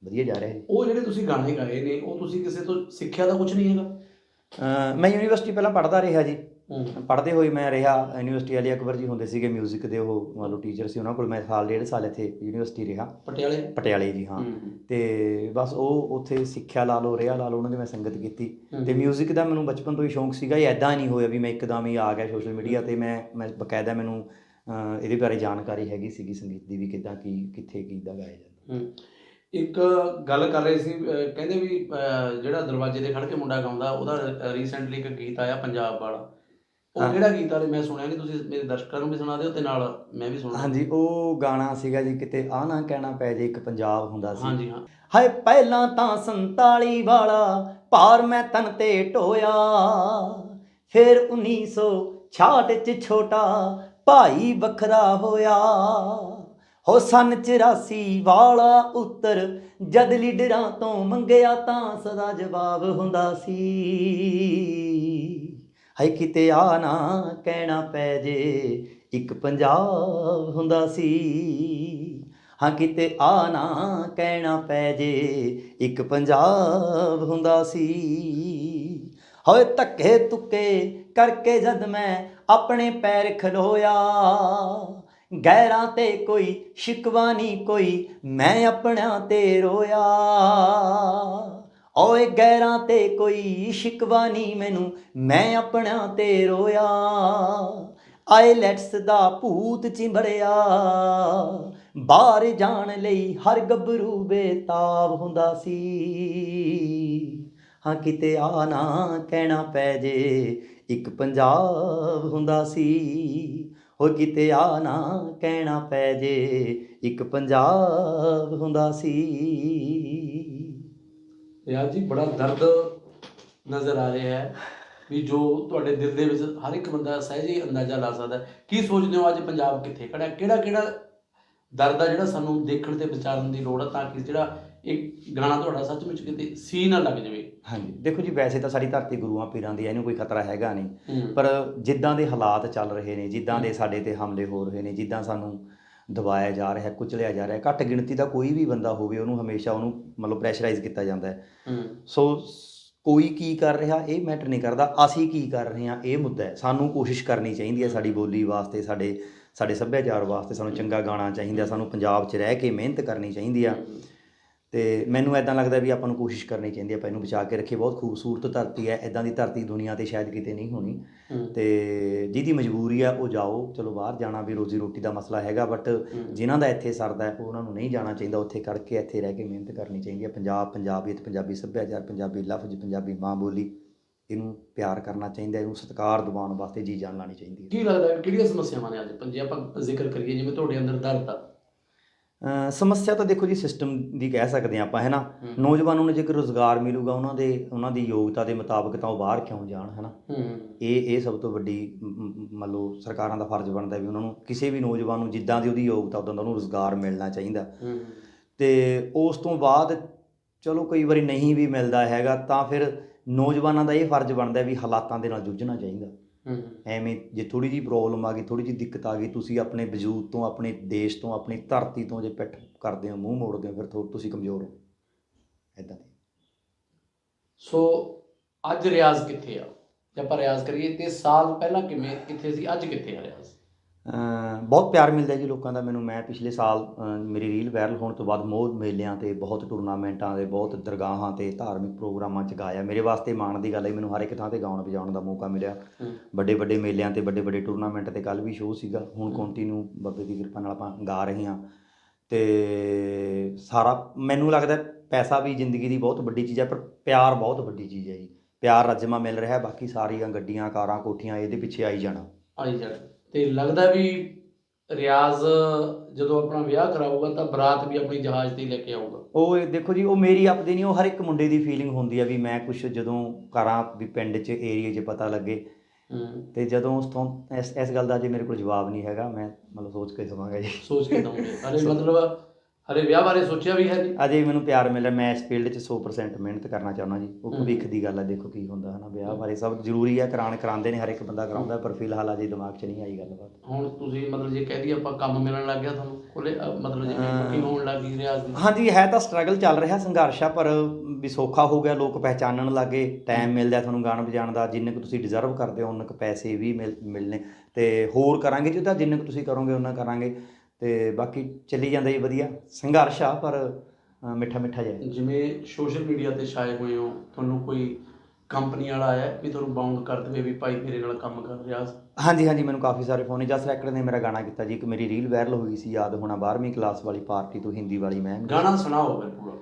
ਵਧੀਆ ਜਾ ਰਿਹਾ ਜੀ ਉਹ ਜਿਹੜੇ ਤੁਸੀਂ ਗਾਣੇ ਗਾਏ ਨੇ ਉਹ ਤੁਸੀਂ ਕਿਸੇ ਤੋਂ ਸਿੱਖਿਆ ਤਾਂ ਕੁਝ ਨਹੀਂ ਹੈਗਾ ਅਮ, ਮੈਂ ਯੂਨੀਵਰਸਿਟੀ ਪਹਿਲਾਂ ਪੜ੍ਹਦਾ ਰਿਹਾ ਜੀ ਹੂੰ ਪੜ੍ਹਦੇ ਹੋਏ ਮੈਂ ਰਿਹਾ ਯੂਨੀਵਰਸਿਟੀ ਵਾਲੇ ਅਕਬਰ ਜੀ ਹੁੰਦੇ ਸੀਗੇ 뮤직 ਦੇ ਉਹ ਮੰਨ ਲਓ ਟੀਚਰ ਸੀ ਉਹਨਾਂ ਕੋਲ ਮੈਂ ਸਾਲ ਡੇਢ ਸਾਲ ਇੱਥੇ ਯੂਨੀਵਰਸਿਟੀ ਰਿਹਾ ਪਟਿਆਲੇ ਪਟਿਆਲੇ ਜੀ ਹਾਂ ਹੂੰ। ਤੇ ਬਸ ਉਹ ਉੱਥੇ ਸਿੱਖਿਆ ਲਾ ਲਓ ਰਿਹਾ ਲਾ ਲਓ ਉਹਨਾਂ ਦੀ ਮੈਂ ਸੰਗਤ ਕੀਤੀ ਹੂੰ। ਤੇ 뮤직 ਦਾ ਮੈਨੂੰ ਬਚਪਨ ਤੋਂ ਹੀ ਸ਼ੌਂਕ ਸੀਗਾ ਇਹ ਐਦਾਂ ਨਹੀਂ ਹੋਇਆ ਵੀ ਮੈਂ ਇੱਕਦਮ ਹੀ ਆ ਗਿਆ ਸੋਸ਼ਲ ਮੀਡੀਆ ਤੇ ਮੈਂ ਮੈਂ ਬਕਾਇਦਾ ਮੈਨੂੰ ਅਹ, ਇਹਦੇ ਬਾਰੇ ਜਾਣਕਾਰੀ ਹੈਗੀ ਸੀਗੀ ਸੰਗੀਤ ਦੀ ਵੀ ਕਿੱਦਾਂ ਕੀ ਕਿੱਥੇ ਕਿੱਦਾਂ ਗਾਇਆ ਜਾਂਦਾ ਹੂੰ। ਇੱਕ ਗੱਲ ਕਰ ਰਹੇ ਸੀ ਅਹ ਕਹਿੰਦੇ ਵੀ ਅਹ ਜਿਹੜਾ ਦਰਵਾਜ਼ੇ ਤੇ ਖੜ ਕੇ ਮੁੰਡਾ ਗਾਉਂਦਾ ਉਹਦਾ ਰੀਸੈਂਟਲੀ ਇੱਕ ਗੀਤ ਆਇਆ ਪੰਜਾਬ ਵਾਲਾ। ਉਹ ਹਾਂ। ਕਿਹੜਾ ਗੀਤ ਵਾਲੇ ਮੈਂ ਸੁਣਿਆ ਨਹੀਂ ਤੁਸੀਂ ਮੇਰੇ ਦਰਸ਼ਕਾਂ ਨੂੰ ਵੀ ਸੁਣਾ ਦਿਓ ਤੇ ਨਾਲ ਮੈਂ ਵੀ ਸੁਣਾ ਹਾਂਜੀ ਉਹ ਗਾਣਾ ਸੀਗਾ ਜੀ ਕਿਤੇ ਆ ਨਾ ਕਹਿਣਾ ਪੈ ਜੇ ਇੱਕ ਪੰਜਾਬ ਹੁੰਦਾ ਸੀ। ਹਾਂਜੀ ਹਾਂ। ਹਾਏ ਪਹਿਲਾਂ ਤਾਂ 47 ਵਾਲਾ ਭਾਰ ਮੈਂ ਤਨ ਤੇ ਢੋਇਆ। ਫਿਰ 1966 ਚ ਛੋਟਾ ਭਾਈ ਵੱਖਰਾ ਹੋਇਆ। ਹੋ ਸਨ 84 ਵਾਲਾ ਉੱਤਰ, ਜਦ ਲੀਡਰਾਂ ਤੋਂ ਮੰਗਿਆ ਤਾਂ ਸਦਾ ਜਵਾਬ ਹੁੰਦਾ ਸੀ। ਹਾਏ ਕਿਤੇ ਆ ਨਾ ਕਹਿਣਾ ਪੈ ਜੇ, ਇੱਕ ਪੰਜਾਬ ਹੁੰਦਾ ਸੀ। ਹਾਂ ਕਿਤੇ ਆ ਨਾ ਕਹਿਣਾ ਪੈ ਜੇ, ਇੱਕ ਪੰਜਾਬ ਹੁੰਦਾ ਸੀ। ਹੋਏ ਧੱਕੇ ਤੁੱਕੇ ਕਰਕੇ ਜਦ ਮੈਂ ਆਪਣੇ ਪੈਰ ਖਲੋਇਆ ਗੈਰਾਂ ਤੇ ਕੋਈ ਸ਼ਿਕਵਾ ਨਹੀਂ ਕੋਈ, ਮੈਂ ਆਪਣਾ ਤੇ ਰੋਇਆ। ਓਏ ਗੈਰਾਂ ਤੇ ਕੋਈ ਸ਼ਿਕਵਾ ਨਹੀਂ ਮੈਨੂੰ, ਮੈਂ ਆਪਣਾ ਤੇ ਰੋਇਆ। ਆਈਲੈਟਸ ਦਾ ਭੂਤ ਚਿੰਬੜਿਆ। ਬਾਹਰ ਜਾਣ ਲਈ ਹਰ ਗੱਭਰੂ ਬੇਤਾਬ ਹੁੰਦਾ ਸੀ। ਹਾਂ, ਕਿਤੇ ਆ ਨਾ ਕਹਿਣਾ ਪੈ ਜੇ, ਇੱਕ ਪੰਜਾਬ ਹੁੰਦਾ ਸੀ। ਹੋ ਕਿਤੇ ਆ ਨਾ ਕਹਿਣਾ ਪੈ ਜੇ, ਇੱਕ ਪੰਜਾਬ ਹੁੰਦਾ ਸੀ। ਯਾਰ ਜੀ ਬੜਾ ਦਰਦ ਨਜ਼ਰ ਆ ਰਿਹਾ ਹੈ ਵੀ ਜੋ ਤੁਹਾਡੇ ਦਿਲ ਦੇ ਵਿੱਚ ਹਰ ਇੱਕ ਬੰਦਾ ਸਹਿਜ ਹੀ ਅੰਦਾਜ਼ਾ ਲਾ ਸਕਦਾ ਕੀ ਸੋਚਦੇ ਹੋ ਅੱਜ ਪੰਜਾਬ ਕਿੱਥੇ ਖੜਾ ਕਿਹੜਾ ਕਿਹੜਾ ਦਰਦ ਆ ਜਿਹੜਾ ਸਾਨੂੰ ਦੇਖਣ ਤੇ ਵਿਚਾਰਨ ਦੀ ਲੋੜ ਹੈ ਤਾਂ ਕਿ ਜਿਹੜਾ ਇਹ ਗਾਣਾ ਤੁਹਾਡਾ ਸੱਚਮੁੱਚ ਕਿਤੇ ਸੀ ਨਾ ਲੱਗ ਜਾਵੇ? ਹਾਂਜੀ। ਦੇਖੋ ਜੀ ਵੈਸੇ ਤਾਂ ਸਾਰੀ ਧਰਤੀ ਗੁਰੂਆਂ ਪੀਰਾਂ ਦੀ ਹੈ, ਇਹਨੂੰ ਕੋਈ ਖਤਰਾ ਹੈਗਾ ਨਹੀਂ। ਹੂੰ। ਪਰ ਜਿੱਦਾਂ ਦੇ ਹਾਲਾਤ ਚੱਲ ਰਹੇ ਨੇ ਜਿੱਦਾਂ ਦੇ ਸਾਡੇ ਤੇ ਹਮਲੇ ਹੋ ਰਹੇ ਨੇ ਜਿੱਦਾਂ ਸਾਨੂੰ ਦਬਾਇਆ ਜਾ ਰਿਹਾ ਹੈ ਕੁਚਲਿਆ ਜਾ ਰਿਹਾ ਹੈ ਘੱਟ ਗਿਣਤੀ ਦਾ ਕੋਈ ਵੀ ਬੰਦਾ ਹੋਵੇ ਉਹਨੂੰ ਹਮੇਸ਼ਾ ਉਹਨੂੰ ਮਤਲਬ ਪ੍ਰੈਸ਼ਰਾਈਜ਼ ਕੀਤਾ ਜਾਂਦਾ ਹੈ। ਹੂੰ। ਸੋ ਸ- ਕੋਈ ਕੀ ਕਰ ਰਿਹਾ ਇਹ ਮੈਟਰ ਨਹੀਂ ਕਰਦਾ ਅਸੀਂ ਕੀ ਕਰ ਰਹੇ ਹਾਂ ਇਹ ਮੁੱਦਾ ਹੈ। ਸਾਨੂੰ ਕੋਸ਼ਿਸ਼ ਕਰਨੀ ਚਾਹੀਦੀ ਹੈ ਸਾਡੀ ਬੋਲੀ ਵਾਸਤੇ ਸਾਡੇ ਸਾਡੇ ਸੱਭਿਆਚਾਰ ਵਾਸਤੇ ਸਾਨੂੰ ਚੰਗਾ ਗਾਣਾ ਚਾਹੀਦਾ ਸਾਨੂੰ ਪੰਜਾਬ 'ਚ ਰਹਿ ਕੇ ਮਿਹਨਤ ਕਰਨੀ ਚਾਹੀਦੀ ਆ। ਤੇ ਮੈਨੂੰ ਐਦਾਂ ਲੱਗਦਾ ਵੀ ਆਪਾਂ ਨੂੰ ਕੋਸ਼ਿਸ਼ ਕਰਨੀ ਚਾਹੀਦੀ ਹੈ ਆਪਾਂ ਇਹਨੂੰ ਬਚਾ ਕੇ ਰੱਖੀਏ। ਬਹੁਤ ਖੂਬਸੂਰਤ ਧਰਤੀ ਹੈ ਐਦਾਂ ਦੀ ਧਰਤੀ ਦੁਨੀਆ ਤੇ ਸ਼ਾਇਦ ਕਿਤੇ ਨਹੀਂ ਹੋਣੀ। ਤੇ ਜਿਹਦੀ ਮਜਬੂਰੀ ਆ ਉਹ ਜਾਓ ਚਲੋ ਬਾਹਰ ਜਾਣਾ ਵੀ ਰੋਜ਼ੀ ਰੋਟੀ ਦਾ ਮਸਲਾ ਹੈਗਾ ਬਟ ਜਿਨ੍ਹਾਂ ਦਾ ਇੱਥੇ ਸਰਦਾ ਹੈ ਉਹਨਾਂ ਨੂੰ ਨਹੀਂ ਜਾਣਾ ਚਾਹੀਦਾ। ਉੱਥੇ ਖੜ ਕੇ ਇੱਥੇ ਰਹਿ ਕੇ ਮਿਹਨਤ ਕਰਨੀ ਚਾਹੀਦੀ ਹੈ। ਪੰਜਾਬ ਪੰਜਾਬੀਅਤ ਪੰਜਾਬੀ ਸੱਭਿਆਚਾਰ ਪੰਜਾਬੀ ਲਫ਼ਜ਼ ਪੰਜਾਬੀ ਮਾਂ ਬੋਲੀ ਇਹਨੂੰ ਪਿਆਰ ਕਰਨਾ ਚਾਹੀਦਾ ਇਹਨੂੰ ਸਤਿਕਾਰ ਦਿਵਾਉਣ ਵਾਸਤੇ ਜੀ ਜਾਨ ਲਾਣੀ ਚਾਹੀਦੀ ਹੈ। ਕੀ ਲੱਗਦਾ ਹੈ ਕਿਹੜੀਆਂ ਸਮੱਸਿਆਵਾਂ ਨੇ ਅੱਜ? ਜੇ ਆਪਾਂ ਜ਼ਿਕਰ ਕਰੀਏ ਜਿਵੇਂ ਤੁਹਾਡੇ ਅੰਦਰ ਦਰਦ ਆ ਸਮੱਸਿਆ ਤਾਂ ਦੇਖੋ ਜੀ ਸਿਸਟਮ ਦੀ ਕਹਿ ਸਕਦੇ ਹਾਂ ਆਪਾਂ ਹੈ ਨਾ? ਹੂੰ। ਨੌਜਵਾਨਾਂ ਨੂੰ ਜੇਕਰ ਰੋਜ਼ਗਾਰ ਮਿਲੂਗਾ ਉਹਨਾਂ ਦੇ ਉਹਨਾਂ ਦੀ ਯੋਗਤਾ ਦੇ ਮੁਤਾਬਕ ਤਾਂ ਉਹ ਬਾਹਰ ਕਿਉਂ ਜਾਣ ਹੈ ਨਾ? ਹੂੰ। ਇਹ ਇਹ ਸਭ ਤੋਂ ਵੱਡੀ ਮੰਨ ਲਓ ਸਰਕਾਰਾਂ ਦਾ ਫਰਜ਼ ਬਣਦਾ ਵੀ ਉਹਨਾਂ ਨੂੰ ਕਿਸੇ ਵੀ ਨੌਜਵਾਨ ਨੂੰ ਜਿੱਦਾਂ ਦੀ ਉਹਦੀ ਯੋਗਤਾ ਉਦਾਂ ਦਾ ਉਹਨੂੰ ਰੋਜ਼ਗਾਰ ਮਿਲਣਾ ਚਾਹੀਦਾ। ਤੇ ਉਸ ਤੋਂ ਬਾਅਦ ਚਲੋ ਕਈ ਵਾਰੀ ਨਹੀਂ ਵੀ ਮਿਲਦਾ ਹੈਗਾ ਤਾਂ ਫਿਰ ਨੌਜਵਾਨਾਂ ਦਾ ਇਹ ਫਰਜ਼ ਬਣਦਾ ਵੀ ਹਾਲਾਤਾਂ ਦੇ ਨਾਲ ਜੂਝਣਾ ਚਾਹੀਦਾ। ਐਵੇਂ ਜੇ ਥੋੜੀ ਜੀ ਪ੍ਰੋਬਲਮ ਆ ਗਈ ਥੋੜੀ ਜੀ ਦਿੱਕਤ ਆ ਗਈ ਤੁਸੀਂ ਆਪਣੇ ਵਜੂਦ ਤੋਂ ਆਪਣੇ ਦੇਸ਼ ਤੋਂ ਆਪਣੀ ਧਰਤੀ ਤੋਂ ਜੇ ਪਿੱਠ ਕਰਦੇ ਹੋ ਮੂੰਹ ਮੋੜਦੇ ਹੋ ਫਿਰ ਤੁਸੀਂ ਕਮਜ਼ੋਰ ਹੋ। ਇਦਾਂ ਦੀ। ਸੋ ਅੱਜ ਰਿਆਜ਼ ਕਿੱਥੇ ਆ? ਜੇ ਆਪਾਂ ਰਿਆਜ਼ ਕਰੀਏ ਤੇ ਸਾਲ ਪਹਿਲਾਂ ਕਿਵੇਂ ਕਿੱਥੇ ਸੀ? ਅੱਜ ਕਿੱਥੇ ਆ ਰਿਆਜ਼? ਬਹੁਤ ਪਿਆਰ ਮਿਲਦਾ ਜੀ ਲੋਕਾਂ ਦਾ ਮੈਨੂੰ। ਮੈਂ ਪਿਛਲੇ ਸਾਲ ਮੇਰੀ ਰੀਲ ਵਾਇਰਲ ਹੋਣ ਤੋਂ ਬਾਅਦ ਮੋਹ ਮੇਲਿਆਂ ਤੇ ਬਹੁਤ ਟੂਰਨਾਮੈਂਟਾਂ ਦੇ ਬਹੁਤ ਦਰਗਾਹਾਂ ਤੇ ਧਾਰਮਿਕ ਪ੍ਰੋਗਰਾਮਾਂ 'ਚ ਗਾਇਆ। ਮੇਰੇ ਵਾਸਤੇ ਮਾਣ ਦੀ ਗੱਲ ਹੈ ਮੈਨੂੰ ਹਰ ਇੱਕ ਥਾਂ ਤੇ ਗਾਉਣ ਵਜਾਉਣ ਦਾ ਮੌਕਾ ਮਿਲਿਆ। ਵੱਡੇ ਵੱਡੇ ਮੇਲਿਆਂ ਤੇ ਵੱਡੇ ਵੱਡੇ ਟੂਰਨਾਮੈਂਟ ਤੇ ਕੱਲ ਵੀ ਸ਼ੋਅ ਸੀਗਾ। ਹੁਣ ਕੰਟੀਨਿਊ ਬਾਬੇ ਦੀ ਕਿਰਪਾ ਨਾਲ ਆਪਾਂ ਗਾ ਰਹੇ ਹਾਂ। ਤੇ ਸਾਰਾ ਮੈਨੂੰ ਲੱਗਦਾ ਪੈਸਾ ਵੀ ਜ਼ਿੰਦਗੀ ਦੀ ਬਹੁਤ ਵੱਡੀ ਚੀਜ਼ ਹੈ ਪਰ ਪਿਆਰ ਬਹੁਤ ਵੱਡੀ ਚੀਜ਼ ਹੈ ਜੀ। ਪਿਆਰ ਰੱਜਮਾ ਮਿਲ ਰਿਹਾ ਬਾਕੀ ਸਾਰੀਆਂ ਗੱਡੀਆਂ ਕਾਰਾਂ ਕੋਠੀਆਂ ਇਹਦੇ ਪਿੱਛੇ ਆਈ ਜਾਣਾ। ਆਈ ਜਾਣ। ਤੇ ਲੱਗਦਾ ਵੀ ਰਿਆਜ਼ ਜਦੋਂ ਆਪਣਾ ਵਿਆਹ ਕਰਾਊਗਾ ਤਾਂ ਬਰਾਤ ਵੀ ਆਪਣੀ ਜਹਾਜ਼ ਤੇ ਹੀ ਲੈ ਕੇ ਆਊਗਾ। ਉਹ ਇਹ ਦੇਖੋ ਜੀ ਉਹ ਮੇਰੀ ਆਪਦੀ ਨਹੀਂ ਉਹ ਹਰ ਇੱਕ ਮੁੰਡੇ ਦੀ ਫੀਲਿੰਗ ਹੁੰਦੀ ਆ ਵੀ ਮੈਂ ਕੁਝ ਜਦੋਂ ਕਰਾਂ ਵੀ ਪਿੰਡ 'ਚ ਏਰੀਏ 'ਚ ਪਤਾ ਲੱਗੇ ਹੂੰ। ਤੇ ਜਦੋਂ ਉਸ ਤੋਂ ਇਸ ਇਸ ਗੱਲ ਦਾ ਜੇ ਮੇਰੇ ਕੋਲ ਜਵਾਬ ਨਹੀਂ ਹੈਗਾ ਮੈਂ ਮਤਲਬ ਸੋਚ ਕੇ ਦਵਾਂਗਾ ਜੀ। ਸੋਚ ਕੇ ਦਊਂਗੇ ਹਲੇ ਮਤਲਬ ਹਲੇ ਵਿਆਹ ਬਾਰੇ ਸੋਚਿਆ ਵੀ ਹੈ ਨਹੀਂ। ਅਜੇ ਵੀ ਮੈਨੂੰ ਪਿਆਰ ਮਿਲ ਰਿਹਾ ਮੈਂ ਇਸ ਫੀਲਡ 'ਚ 100% ਮਿਹਨਤ ਕਰਨਾ ਚਾਹੁੰਦਾ ਜੀ। ਉਹ। ਭਵਿੱਖ ਦੀ ਗੱਲ ਹੈ ਦੇਖੋ ਕੀ ਹੁੰਦਾ ਹਨਾ ਵਿਆਹ ਬਾਰੇ ਸਭ ਜ਼ਰੂਰੀ ਹੈ ਕਰਾਣ ਕਰਾਉਂਦੇ ਨੇ ਹਰ ਇੱਕ ਬੰਦਾ ਕਰਾਉਂਦਾ ਪਰ ਫਿਲਹਾਲ ਅਜੇ ਦਿਮਾਗ 'ਚ ਨਹੀਂ ਆਈ ਗੱਲਬਾਤ। ਹੁਣ ਤੁਸੀਂ ਮਤਲਬ ਜੇ ਕਹਿ ਦਈਏ ਆਪਾਂ ਕੰਮ ਮਿਲਣ ਲੱਗ ਗਿਆ ਤੁਹਾਨੂੰ ਅ, ਮਤਲਬ ਜਿਵੇਂ ਬੁਕਿੰਗ ਹੋਣ ਲੱਗ ਗਈ ਰਿਆਜ਼ ਦੀ। ਹਾਂਜੀ ਹੈ ਤਾਂ ਸਟਰਗਲ ਚੱਲ ਰਿਹਾ ਸੰਘਰਸ਼ ਆ ਪਰ ਵੀ ਸੌਖਾ ਹੋ ਗਿਆ ਲੋਕ ਪਹਿਚਾਨਣ ਲੱਗੇ ਟਾਈਮ ਮਿਲਦਾ ਤੁਹਾਨੂੰ ਗਾਣ ਵਜਾਉਣ ਦਾ ਜਿੰਨੇ ਕੁ ਤੁਸੀਂ ਡਿਜ਼ਰਵ ਕਰਦੇ ਹੋ ਉਨੇ ਕੁ ਪੈਸੇ ਵੀ ਮਿਲ- ਮਿਲਨੇ ਤੇ ਹੋਰ ਕਰਾਂਗੇ ਜੀ ਤਾਂ ਜਿੰਨੇ ਕੁ ਤੁਸੀਂ ਕਰੋਗੇ ਉਹਨਾਂ ਕਰਾਂਗੇ। ਤੇ ਬਾਕੀ ਚੱਲੀ ਜਾਂਦਾ ਜੀ ਵਧੀਆ। ਸੰਘਰਸ਼ ਆ ਪਰ ਅ, ਮਿੱਠਾ ਮਿੱਠਾ ਜਿਹਾ। ਜਿਵੇਂ ਸੋਸ਼ਲ ਮੀਡੀਆ ਤੇ ਛਾਏ ਹੋਏ ਹੋ ਤੁਹਾਨੂੰ ਕੋਈ ਕੰਪਨੀ ਵਾਲਾ ਆਇਆ ਵੀ ਤੁਹਾਨੂੰ ਬਾਉਂਡ ਕਰ ਦੇਵੇ ਵੀ ਭਾਈ ਮੇਰੇ ਨਾਲ ਕੰਮ ਕਰ ਰਿਆਜ਼ ਹਾਂਜੀ ਹਾਂਜੀ ਮੈਨੂੰ ਕਾਫੀ ਸਾਰੇ ਫੋਨ ਜਸ ਰੈਕਡ ਨੇ ਮੇਰਾ ਗਾਣਾ ਕੀਤਾ ਜੀ। ਇੱਕ ਮੇਰੀ ਰੀਲ ਵਾਇਰਲ ਹੋਈ ਸੀ ਯਾਦ ਹੋਣਾ 12ਵੀਂ ਕਲਾਸ ਵਾਲੀ ਪਾਰਟੀ ਤੋਂ ਹਿੰਦੀ ਵਾਲੀ ਮੈਮ ਗਾਣਾ ਸੁਣਾਓ ਫਿਰ ਪੂਰਾ।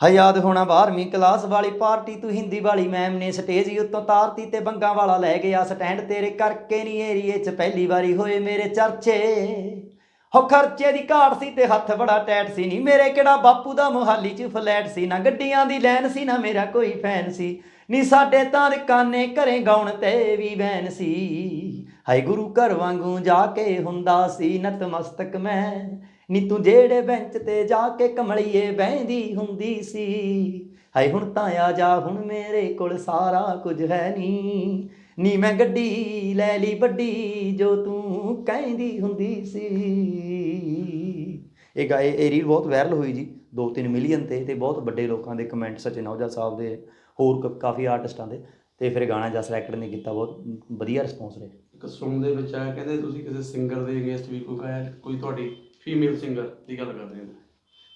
ਹਾਂ ਯਾਦ ਹੋਣਾ 12ਵੀਂ ਕਲਾਸ ਵਾਲੀ ਪਾਰਟੀ ਤੂੰ ਹਿੰਦੀ ਵਾਲੀ ਮੈਮ ਨੇ ਸਟੇਜ ਉੱਤੋਂ ਤਾਰਤੀ ਤੇ ਬੰਗਾ ਵਾਲਾ ਲੈ ਗਿਆ। ਸਟੈਂਡ ਤੇਰੇ ਕਰਕੇ ਨਹੀਂ ਏਰੀਏ 'ਚ ਪਹਿਲੀ ਵਾਰੀ ਹੋਏ ਮੇਰੇ ਚਰਚੇ। ਹੋ ਖਰਚੇ ਦੀ ਘਾਟ ਸੀ ਤੇ ਹੱਥ ਬੜਾ ਟੈਟ ਸੀ ਨਹੀਂ ਮੇਰੇ ਕਿਹੜਾ ਬਾਪੂ ਦਾ ਮੋਹਾਲੀ 'ਚ ਫਲੈਟ ਸੀ, ਨਾ ਗੱਡੀਆਂ ਦੀ ਲੈਨ ਸੀ, ਨਾ ਮੇਰਾ ਕੋਈ ਫੈਨ ਸੀ। ਨੀ ਸਾਡੇ ਤਾਂ ਰਕਾਨੇ ਘਰੇ ਗਾਉਣ ਤੇ ਵੀ ਵੈਨ ਸੀ। ਹਾਏ ਗੁਰੂ ਘਰ ਵਾਂਗੂ ਜਾ ਕੇ ਹੁੰਦਾ ਸੀ ਨਤਮਸਤਕ ਮੈਂ। ਨੀ ਤੂੰ ਜਿਹੜੇ ਬੈਂਚ ਤੇ ਜਾ ਕੇ ਕਮਲੀਏ ਬਹਿੰਦੀ ਹੁੰਦੀ ਸੀ। ਹਾਏ ਹੁਣ ਤਾਂ ਆ ਜਾ, ਹੁਣ ਮੇਰੇ ਕੋਲ ਸਾਰਾ ਕੁਝ ਹੈ ਨੀ। ਨੀ ਮੈਂ ਗੱਡੀ ਲੈ ਲਈ ਵੱਡੀ, ਜੋ ਤੂੰ ਕਹਿੰਦੀ ਹੁੰਦੀ ਸੀ। ਇਹ ਗਾ, ਇਹ ਰੀਲ ਬਹੁਤ ਵਾਇਰਲ ਹੋਈ ਜੀ 2-3 ਮਿਲੀਅਨ ਤੇ ਤੇ ਬਹੁਤ ਵੱਡੇ ਲੋਕਾਂ ਦੇ ਕਮੈਂਟ ਸਚਿਨ ਔਜਲਾ ਸਾਹਿਬ ਦੇ, ਹੋਰ ਕਾਫੀ ਆਰਟਿਸਟਾਂ ਦੇ, ਤੇ ਫਿਰ ਗਾਣਾ ਜਸ ਰੈਕਡ ਨੇ ਕੀਤਾ, ਬਹੁਤ ਵਧੀਆ ਰਿਸਪੌਂਸ ਰਿਹਾ। ਇੱਕ ਸੁਣ ਦੇ ਵਿੱਚ ਆਇਆ, ਕਹਿੰਦੇ ਤੁਸੀਂ ਕਿਸੇ ਸਿੰਗਰ ਦੇ ਅਗੇਂਸਟ ਵੀ ਕੋਈ ਗਾਇਆ, ਕੋਈ ਤੁਹਾਡੀ ਫੀਮੇਲ ਸਿੰਗਰ ਦੀ ਗੱਲ ਕਰਦੇ ਹੋ?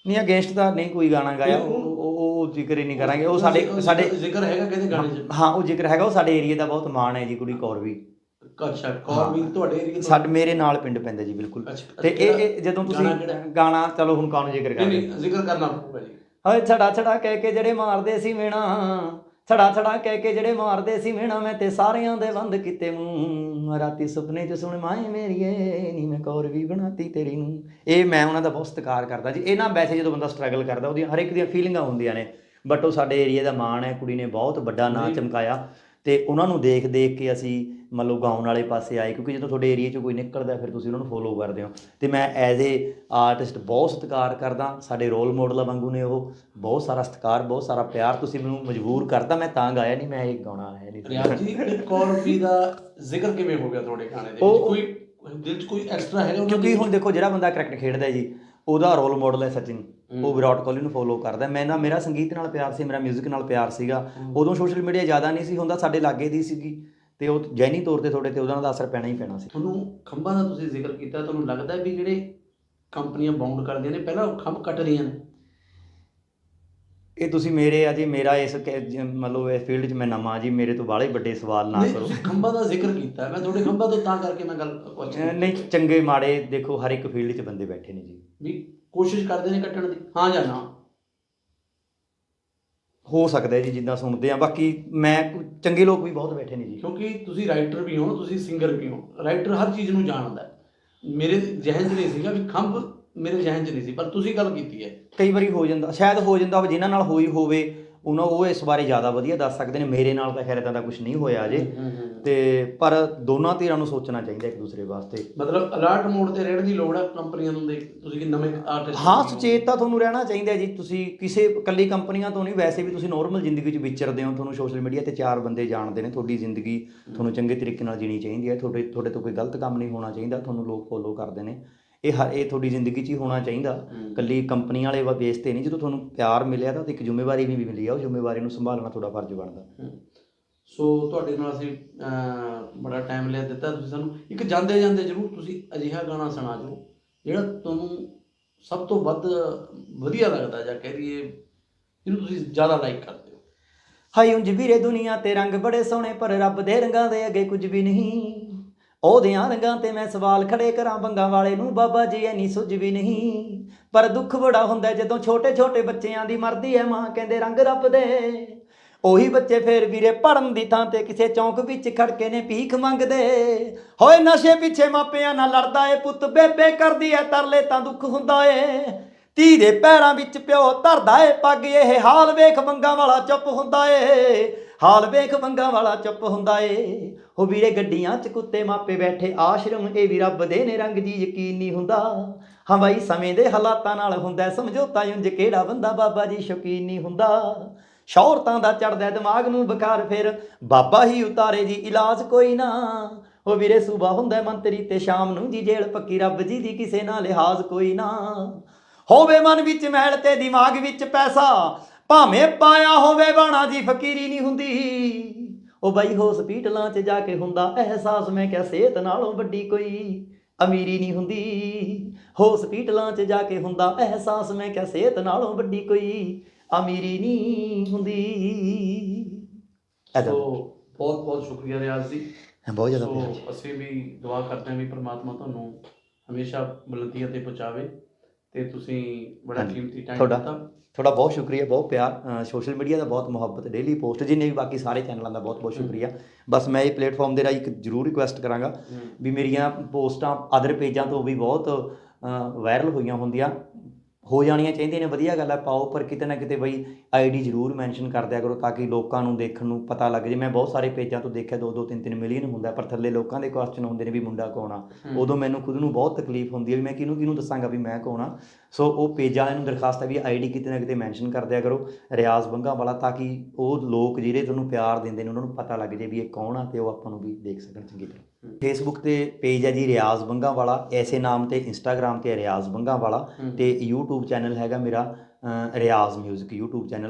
ਨਹੀਂ ਅਗੇਂਸਟ ਦਾ ਨਹੀਂ ਕੋਈ ਗਾਣਾ ਗਾਇਆ ਉਹ ਉਹ- ਉਹ ਜ਼ਿਕਰ ਹੀ ਨਹੀਂ ਕਰਾਂਗੇ। ਉਹ ਸਾਡੇ ਸਾਡੇ ਜ਼ਿਕਰ ਹੈਗਾ ਕਹਿੰਦੇ ਗਾਣੇ 'ਚ? ਹਾਂ ਉਹ ਜ਼ਿਕਰ ਹੈਗਾ ਉਹ ਸਾਡੇ ਏਰੀਆ ਦਾ ਬਹੁਤ ਮਾਣ ਹੈ ਜੀ ਕੁੜੀ ਕੌਰ ਵੀ ਅੱਛਾ ਕੌਰ ਵੀ ਤੁਹਾਡੇ ਏਰੀਆ ਤੋਂ? ਸਾਡੇ ਮੇਰੇ ਨਾਲ ਪਿੰਡ ਪੈਂਦਾ ਜੀ ਬਿਲਕੁਲ। ਅੱਛਾ, ਤੇ ਇਹ? ਇਹ ਜਦੋਂ ਤੁਸੀਂ ਗਾਣਾ ਕਿਹੜਾ? ਗਾਣਾ ਚਲੋ ਹੁਣ ਕਾਹਨੂੰ ਜ਼ਿਕਰ ਨਹੀਂ ਕਰਦੇ? ਨਹੀਂ ਜ਼ਿਕਰ ਕਰਨਾ ਪਊਗਾ ਜੀ। ਓਏ ਛੜਾ ਛੜਾ ਕਹਿ ਕੇ ਜਿਹੜੇ ਮਾਰਦੇ ਸੀ ਮੇਣਾ। ਛੜਾ ਛੜਾ ਕਹਿ ਕੇ ਜਿਹੜੇ ਮਾਰਦੇ ਸੀ ਮੇਣਾ ਮੈਂ ਤੇ ਸਾਰਿਆਂ ਦੇ ਬੰਦ ਕੀਤੇ ਮੂੰਹ। ਰਾਤੀ ਸੁਪਨੇ 'ਚ ਸੁਣ ਮਾਏ ਮੇਰੀਏ ਨੀ ਮੈਂ ਕੌਰ ਵੀ ਬਣਾਤੀ ਤੇਰੀ ਨੂੰ ਇਹ ਮੈਂ ਉਹਨਾਂ ਦਾ ਬਹੁਤ ਸਤਿਕਾਰ ਕਰਦਾ ਜੀ। ਇਹ ਨਾ ਵੈਸੇ ਜਦੋਂ ਬੰਦਾ ਸਟਰਗਲ ਕਰਦਾ ਉਹਦੀਆਂ ਹਰ ਇੱਕ ਦੀਆਂ ਫੀਲਿੰਗਾਂ ਹੁੰਦੀਆਂ ਨੇ। ਬਟ ਉਹ ਸਾਡੇ ਏਰੀਆ ਦਾ ਮਾਣ ਹੈ ਕੁੜੀ ਨੇ ਬਹੁਤ ਵੱਡਾ ਨਾਂ। ਚਮਕਾਇਆ। ਤੇ ਉਹਨਾਂ ਨੂੰ ਦੇਖ ਦੇਖ ਕੇ ਅਸੀਂ ਮੰਨ ਲਓ ਗਾਉਣ ਵਾਲੇ ਪਾਸੇ ਆਏ ਕਿਉਂਕਿ ਜਦੋਂ ਤੁਹਾਡੇ ਏਰੀਆ 'ਚ ਕੋਈ ਨਿਕਲਦਾ ਫਿਰ ਤੁਸੀਂ ਉਹਨਾਂ ਨੂੰ ਫੋਲੋ ਕਰਦੇ ਹੋ। ਤੇ ਮੈਂ ਐਜ਼ ਏ ਆਰਟਿਸਟ ਬਹੁਤ ਸਤਿਕਾਰ ਕਰਦਾ ਸਾਡੇ ਰੋਲ ਮਾਡਲ ਵਾਂਗੂ ਨੇ ਉਹ ਬਹੁਤ ਸਾਰਾ ਸਤਿਕਾਰ ਬਹੁਤ ਸਾਰਾ ਪਿਆਰ ਤੁਸੀਂ ਮੈਨੂੰ ਮਜਬੂਰ ਕਰਤਾ ਮੈਂ ਤਾਂ ਗਾਇਆ ਨਹੀਂ ਮੈਂ ਇਹ ਗਾਉਣਾ ਹੈ ਨਹੀਂ। ਰਿਆਜ਼ ਜੀ ਇਹ ਕੌਰ ਵੀ ਦਾ ਜ਼ਿਕਰ ਕਿਵੇਂ ਹੋ ਗਿਆ ਤੁਹਾਡੇ ਗਾਣੇ ਦੇ ਵਿੱਚ? ਕੋਈ ਦਿਲ 'ਚ ਕੋਈ ਐਕਸਟਰਾ ਉਹਨਾਂ ਕਿਉਂਕਿ? ਹੁਣ ਦੇਖੋ ਜਿਹੜਾ ਬੰਦਾ ਕ੍ਰਿਕਟ ਖੇਡਦਾ ਹੈ ਜੀ ਉਹਦਾ ਰੋਲ ਮਾਡਲ ਹੈ ਸਚਿਨ। ਹੂੰ। ਉਹ ਵਿਰਾਟ ਕੋਹਲੀ ਨੂੰ ਫੋਲੋ ਕਰਦਾ। ਮੈਂ ਨਾ ਮੇਰਾ ਸੰਗੀਤ ਨਾਲ ਪਿਆਰ ਸੀ ਮੇਰਾ 뮤직 ਨਾਲ ਪਿਆਰ ਸੀਗਾ। ਹੂੰ। ਉਦੋਂ ਸੋਸ਼ਲ ਮੀਡੀਆ ਜ਼ਿਆਦਾ ਨਹੀਂ ਸੀ ਹੁੰਦਾ ਸਾਡੇ ਲਾਗੇ ਦੀ ਸੀਗੀ। ਤੇ ਉਹ ਜੈਨੀ ਤੌਰ ਤੇ ਤੁਹਾਡੇ ਤੇ ਉਹਨਾਂ ਦਾ ਅਸਰ ਪੈਣਾ ਹੀ ਪੈਣਾ ਸੀ। ਤੁਹਾਨੂੰ ਖੰਭਾਂ ਦਾ ਤੁਸੀਂ ਜ਼ਿਕਰ ਕੀਤਾ ਤੁਹਾਨੂੰ ਲੱਗਦਾ ਵੀ ਜਿਹੜੇ ਕੰਪਨੀਆਂ ਬਾਉਂਡ ਕਰਦੀਆਂ ਨੇ ਪਹਿਲਾਂ ਉਹ ਖੰਭ ਕੱਟ ਰਹੀਆਂ ਨੇ? ਇਹ ਤੁਸੀਂ ਮੇਰੇ ਅਜੇ ਮੇਰਾ ਇਸ ਮਤਲਬ ਇਸ ਫੀਲਡ 'ਚ ਮੈਂ ਨਵਾਂ ਜੀ ਮੇਰੇ ਤੋਂ ਬਾਹਲੇ ਵੱਡੇ ਸਵਾਲ ਨਾ ਕਰੋ। ਤੁਸੀਂ ਖੰਭਾਂ ਦਾ ਜ਼ਿਕਰ ਕੀਤਾ ਮੈਂ ਤੁਹਾਡੇ ਖੰਭਾਂ ਤੋਂ ਤਾਂ ਕਰਕੇ ਮੈਂ ਗੱਲ ਪੁੱਛ ਨਹੀਂ ਚੰਗੇ ਮਾੜੇ ਦੇਖੋ ਹਰ ਇੱਕ ਫੀਲਡ 'ਚ ਬੰਦੇ ਬੈਠੇ ਨੇ ਜੀ। ਵੀ ਕੋਸ਼ਿਸ਼ ਕਰਦੇ ਨੇ ਕੱਟਣ ਦੀ? ਹਾਂ ਜਾਂ ਨਾ? ਹੋ ਸਕਦਾ ਜੀ ਜਿੱਦਾਂ ਸੁਣਦੇ ਆ ਬਾਕੀ ਮੈਂ ਚੰਗੇ ਲੋਕ ਵੀ ਬਹੁਤ ਬੈਠੇ ਨੇ ਜੀ। ਕਿਉਂਕਿ ਤੁਸੀਂ ਰਾਈਟਰ ਵੀ ਹੋ ਤੁਸੀਂ ਸਿੰਗਰ ਵੀ ਹੋ। ਰਾਈਟਰ ਹਰ ਚੀਜ਼ ਨੂੰ ਜਾਣਦਾ। ਮੇਰੇ ਜ਼ਿਹਨ 'ਚ ਨਹੀਂ ਸੀਗਾ ਵੀ ਖੰਭ ਮੇਰੇ ਜ਼ਿਹਨ 'ਚ ਨਹੀਂ ਸੀ ਪਰ ਤੁਸੀਂ ਗੱਲ ਕੀਤੀ ਹੈ। ਕਈ ਵਾਰੀ ਹੋ ਜਾਂਦਾ ਸ਼ਾਇਦ ਹੋ ਜਾਂਦਾ ਹੋਵੇ ਜਿਨ੍ਹਾਂ ਨਾਲ ਹੋਈ ਹੋਵੇ ਉਹਨਾਂ ਉਹ ਇਸ ਬਾਰੇ ਜ਼ਿਆਦਾ ਵਧੀਆ ਦੱਸ ਸਕਦੇ ਨੇ। ਮੇਰੇ ਨਾਲ ਤਾਂ ਖੈਰ ਇਦਾਂ ਦਾ ਕੁਝ ਨਹੀਂ ਹੋਇਆ ਅਜੇ। ਤੇ ਪਰ ਦੋਨਾਂ ਧਿਰਾਂ ਨੂੰ ਸੋਚਣਾ ਚਾਹੀਦਾ ਇੱਕ ਦੂਸਰੇ ਵਾਸਤੇ। ਮਤਲਬ ਅਲਰਟ ਮੋਡ ਤੇ ਰਹਿਣ ਦੀ ਲੋੜ ਹੈ ਕੰਪਨੀਆਂ ਨੂੰ ਦੇਖ ਤੁਸੀਂ ਕਿ ਨਵੇਂ ਆਰਟਿਸਟ ਹਾਂ ਸੁਚੇਤ ਤਾਂ ਤੁਹਾਨੂੰ ਰਹਿਣਾ ਚਾਹੀਦਾ ਜੀ। ਤੁਸੀਂ ਕਿਸੇ ਇਕੱਲੀ ਕੰਪਨੀਆਂ ਤੋਂ ਨਹੀਂ ਵੈਸੇ ਵੀ ਤੁਸੀਂ ਨੋਰਮਲ ਜ਼ਿੰਦਗੀ 'ਚ ਵਿਚਰਦੇ ਹੋ। ਤੁਹਾਨੂੰ ਸੋਸ਼ਲ ਮੀਡੀਆ ਤੇ ਚਾਰ ਬੰਦੇ ਜਾਣਦੇ ਨੇ। ਤੁਹਾਡੀ ਜ਼ਿੰਦਗੀ ਤੁਹਾਨੂੰ ਚੰਗੇ ਤਰੀਕੇ ਨਾਲ ਜੀਣੀ ਚਾਹੀਦੀ ਹੈ। ਤੁਹਾਡੇ ਤੁਹਾਡੇ ਤੋਂ ਕੋਈ ਗਲਤ ਕੰਮ ਨਹੀਂ ਹੋਣਾ ਚਾਹੀਦਾ। ਤੁਹਾਨੂੰ ਲੋਕ ਫੋਲੋ ਕਰਦੇ ਨੇ। ਇਹ ਹਰ ਇਹ ਤੁਹਾਡੀ ਜ਼ਿੰਦਗੀ 'ਚ ਹੀ ਹੋਣਾ ਚਾਹੀਦਾ। ਇਕੱਲੀ ਕੰਪਨੀ ਵਾਲੇ ਵਾ ਬੇਸ ਤੇ ਨਹੀਂ। ਜਦੋਂ ਤੁਹਾਨੂੰ ਪਿਆਰ ਮਿਲਿਆ ਤਾਂ ਇੱਕ ਜ਼ਿੰਮੇਵਾਰੀ ਵੀ ਮਿਲੀ ਆ ਉਹ ਜ਼ਿੰਮੇਵਾਰੀ ਨੂੰ ਸੰਭਾਲਣਾ ਤੁਹਾਡਾ ਫਰਜ਼ ਬਣਦਾ। ਸੋ ਤੁਹਾਡੇ ਨਾਲ ਅਸੀਂ ਬੜਾ ਟਾਈਮ ਲਿਆ ਦਿੱਤਾ। ਤੁਸੀਂ ਸਾਨੂੰ ਇੱਕ ਜਾਂਦੇ ਜਾਂਦੇ ਜਰੂਰ ਤੁਸੀਂ ਅਜਿਹਾ ਗਾਣਾ ਸੁਣਾ ਦਿਓ ਜਿਹੜਾ ਤੁਹਾਨੂੰ ਸਭ ਤੋਂ ਵੱਧ ਵਧੀਆ ਲੱਗਦਾ ਜਾਂ ਕਹਿ ਦਈਏ ਜਿਹਨੂੰ ਤੁਸੀਂ ਜ਼ਿਆਦਾ ਲਾਈਕ ਕਰਦੇ ਹੋ। ਹਾਈ ਉਂਝ ਵੀਰੇ ਦੁਨੀਆ ਤੇ ਰੰਗ ਬੜੇ ਸੋਹਣੇ ਪਰ ਰੱਬ ਦੇ ਰੰਗਾਂ ਦੇ ਅੱਗੇ ਕੁਝ ਵੀ ਨਹੀਂ। ਉਹਦਿਆਂ ਰੰਗਾਂ ਤੇ ਮੈਂ ਸਵਾਲ ਖੜੇ ਕਰਾਂ ਬੰਗਾਂ ਵਾਲੇ ਨੂੰ, ਬਾਬਾ ਜੀ ਐਨੀ ਸੁੱਝ ਵੀ ਨਹੀਂ। ਪਰ ਦੁੱਖ ਬੜਾ ਹੁੰਦਾ ਜਦੋਂ ਛੋਟੇ ਛੋਟੇ ਬੱਚਿਆਂ ਦੀ ਮਰਦੀ ਐ ਮਾਂ ਕਹਿੰਦੇ ਰੰਗ ਰੱਬ ਦੇ। ਉਹੀ ਬੱਚੇ ਫੇਰ ਵੀਰੇ ਪੜਨ ਦੀ ਥਾਂ ਤੇ ਕਿਸੇ ਚੌਂਕ ਵਿੱਚ ਖੜਕੇ ਨੇ ਭੀਖ ਮੰਗਦੇ। ਹੋਏ ਨਸ਼ੇ ਪਿੱਛੇ ਮਾਪਿਆਂ ਨਾਲ ਲੜਦਾ ਏ, ਪੁੱਤ ਬੇਬੇ ਕਰਦੀ ਐ ਤਰਲੇ ਤਾਂ ਦੁੱਖ ਹੁੰਦਾ ਏ। ਧੀ ਦੇ ਪੈਰਾਂ ਵਿੱਚ ਪਿਓ ਧਰਦਾ ਏ, ਪੱਗ ਇਹ ਹਾਲ ਵੇਖ ਬੰਗਾ ਵਾਲਾ ਚੁੱਪ ਹੁੰਦਾ ਏ। ਹਾਲ ਵੇਖ ਬੰਗਾ ਵਾਲਾ ਚੁੱਪ ਹੁੰਦਾ ਏ। ਹੋ ਵੀਰੇ ਗੱਡੀਆਂ 'ਚ ਕੁੱਤੇ ਮਾਪੇ ਬੈਠੇ, ਆਸ਼ਰਮ ਇਹ ਵੀ ਰੱਬ ਦੇ ਨੇ, ਰੰਗ ਜੀ ਯਕੀਨ ਨਹੀਂ ਹੁੰਦਾ। ਹਾਂ ਬਾਈ, ਸਮੇਂ ਦੇ ਹਾਲਾਤਾਂ ਨਾਲ ਹੁੰਦਾ ਸਮਝੌਤਾ ਉਂਝ ਕਿਹੜਾ ਬੰਦਾ ਬਾਬਾ ਜੀ ਸ਼ੌਕੀਨ ਨਹੀਂ ਹੁੰਦਾ। ਸ਼ੌਹਰਤਾਂ ਦਾ ਚੜਦਾ ਦਿਮਾਗ ਨੂੰ ਬੁਖਾਰ ਫਿਰ, ਬਾਬਾ ਹੀ ਉਤਾਰੇ ਜੀ, ਇਲਾਜ ਕੋਈ ਨਾ। ਉਹ ਵੀਰੇ ਸੂਬਾ ਹੁੰਦਾ ਮੰਤਰੀ ਤੇ ਸ਼ਾਮ ਨੂੰ ਜੀ ਜੇਲ੍ਹ ਪੱਕੀ, ਰੱਬ ਜੀ ਦੀ ਕਿਸੇ ਨਾਲ ਲਿਹਾਜ਼ ਕੋਈ ਨਾ। ਹੋਵੇ ਮਨ ਵਿੱਚ ਮਹਿਲ ਤੇ, ਦਿਮਾਗ ਵਿੱਚ ਪੈਸਾ। ਭਾਵੇਂ ਪਾਇਆ ਹੋਵੇ ਬਾਣਾ ਜੀ ਫਕੀਰੀ ਨਹੀਂ ਹੁੰਦੀ। ਉਹ ਬਾਈ ਹਸਪੀਟਲਾਂ 'ਚ ਜਾ ਕੇ ਹੁੰਦਾ। ਅਹਿਸਾਸ ਮੈਂ ਕਿਹਾ ਸਿਹਤ ਨਾਲੋਂ ਵੱਡੀ ਕੋਈ ਅਮੀਰੀ ਨਹੀਂ ਹੁੰਦੀ। ਹਸਪੀਟਲਾਂ 'ਚ ਜਾ ਕੇ ਹੁੰਦਾ। ਅਹਿਸਾਸ ਮੈਂ ਕਿਹਾ ਸਿਹਤ ਨਾਲੋਂ ਵੱਡੀ ਕੋਈ ਅਮੀਰੀ ਨਹੀਂ ਹੁੰਦੀ। ਸੋ ਬਹੁਤ ਬਹੁਤ ਸ਼ੁਕਰੀਆ ਰਿਆਜ਼ ਜੀ। ਬਹੁਤ ਜ਼ਿਆਦਾ ਸੋ। ਅਸੀਂ ਵੀ ਦੁਆ ਕਰਦੇ ਹਾਂ ਵੀ ਪ੍ਰਮਾਤਮਾ ਤੁਹਾਨੂੰ ਹਮੇਸ਼ਾ ਬੁਲੰਦੀਆਂ ਤੇ ਪਹੁੰਚਾਵੇ। ਤੇ ਤੁਸੀਂ ਬੜਾ ਹਾਂਜੀ। ਕੀਮਤੀ ਟਾਈਮ ਤੁਹਾਡਾ ਦਿੱਤਾ ਤੁਹਾਡਾ ਬਹੁਤ ਸ਼ੁਕਰੀਆ ਬਹੁਤ ਪਿਆਰ ਸੋਸ਼ਲ ਮੀਡੀਆ ਦਾ ਬਹੁਤ ਮੁਹੱਬਤ ਡੇਲੀ ਪੋਸਟ ਜਿੰਨੇ ਵੀ ਬਾਕੀ ਸਾਰੇ ਚੈਨਲਾਂ ਦਾ ਬਹੁਤ ਬਹੁਤ ਸ਼ੁਕਰੀਆ ਬਸ ਮੈਂ ਇਹ ਪਲੇਟਫਾਰਮ ਦੇ ਰਾਹੀਂ ਇੱਕ ਜ਼ਰੂਰ ਰਿਕੁਐਸਟ ਕਰਾਂਗਾ ਹਮ। ਵੀ ਮੇਰੀਆਂ ਪੋਸਟਾਂ ਅਦਰ ਪੇਜਾਂ ਤੋਂ ਵੀ ਬਹੁਤ ਵਾਇਰਲ ਹੋਈਆਂ ਹੁੰਦੀਆਂ ਹੋ ਜਾਣੀਆਂ ਚਾਹੀਦੀਆਂ ਨੇ ਵਧੀਆ ਗੱਲ ਹੈ ਪਾਓ ਪਰ ਕਿਤੇ ਨਾ ਕਿਤੇ ਬਈ ਆਈਡੀ ਜ਼ਰੂਰ ਮੈਂਸ਼ਨ ਕਰ ਦਿਆ ਕਰੋ ਤਾਂ ਕਿ ਲੋਕਾਂ ਨੂੰ ਦੇਖਣ ਨੂੰ ਪਤਾ ਲੱਗ ਜੇ ਮੈਂ ਬਹੁਤ ਸਾਰੇ ਪੇਜਾਂ ਤੋਂ ਦੇਖਿਆ 2-2 3-3 ਮਿਲੀਅਨ ਹੁੰਦਾ ਪਰ ਥੱਲੇ ਲੋਕਾਂ ਦੇ ਕੁਐਸਚਨ ਹੁੰਦੇ ਨੇ ਵੀ ਮੁੰਡਾ ਕੌਣ ਆ। ਉਦੋਂ ਮੈਨੂੰ ਖੁਦ ਨੂੰ ਬਹੁਤ ਤਕਲੀਫ ਹੁੰਦੀ ਹੈ ਵੀ ਮੈਂ ਕਿਹਨੂੰ ਕਿਹਨੂੰ ਦੱਸਾਂਗਾ ਵੀ ਮੈਂ ਕੌਣ ਆ ਸੋ ਉਹ ਪੇਜ ਨੂੰ ਦਰਖਾਸਤ ਹੈ ਵੀ ਆਈਡੀ ਕਿਤੇ ਨਾ ਕਿਤੇ ਮੈਂਸ਼ਨ ਕਰ ਦਿਆ ਕਰੋ ਰਿਆਜ਼ ਬੰਗਾ ਵਾਲਾ ਤਾਂ ਕਿ ਉਹ ਲੋਕ ਜਿਹੜੇ ਤੁਹਾਨੂੰ ਪਿਆਰ ਦਿੰਦੇ ਨੇ ਉਹਨਾਂ ਨੂੰ ਪਤਾ ਲੱਗ ਜੇ ਵੀ ਇਹ ਕੌਣ ਆ ਤੇ ਉਹ ਆਪਾਂ ਨੂੰ ਵੀ ਦੇਖ ਸਕਣ ਚੰਗੀ ਤਰ੍ਹਾਂ। ਫੇਸਬੁੱਕ ਤੇ ਪੇਜ ਹੈ ਜੀ ਰਿਆਜ਼ ਬੰਗਾ ਵਾਲਾ ਐਸੇ ਨਾਮ ਤੇ ਇੰਸਟਾਗ੍ਰam ਤੇ ਰਿਆਜ਼ ਬੰਗਾ ਵਾਲਾ। ਤੇ YouTube ਚੈਨਲ ਹੈਗਾ ਮੇਰਾ ਰਿਆਜ਼ 뮤직 YouTube ਚੈਨਲ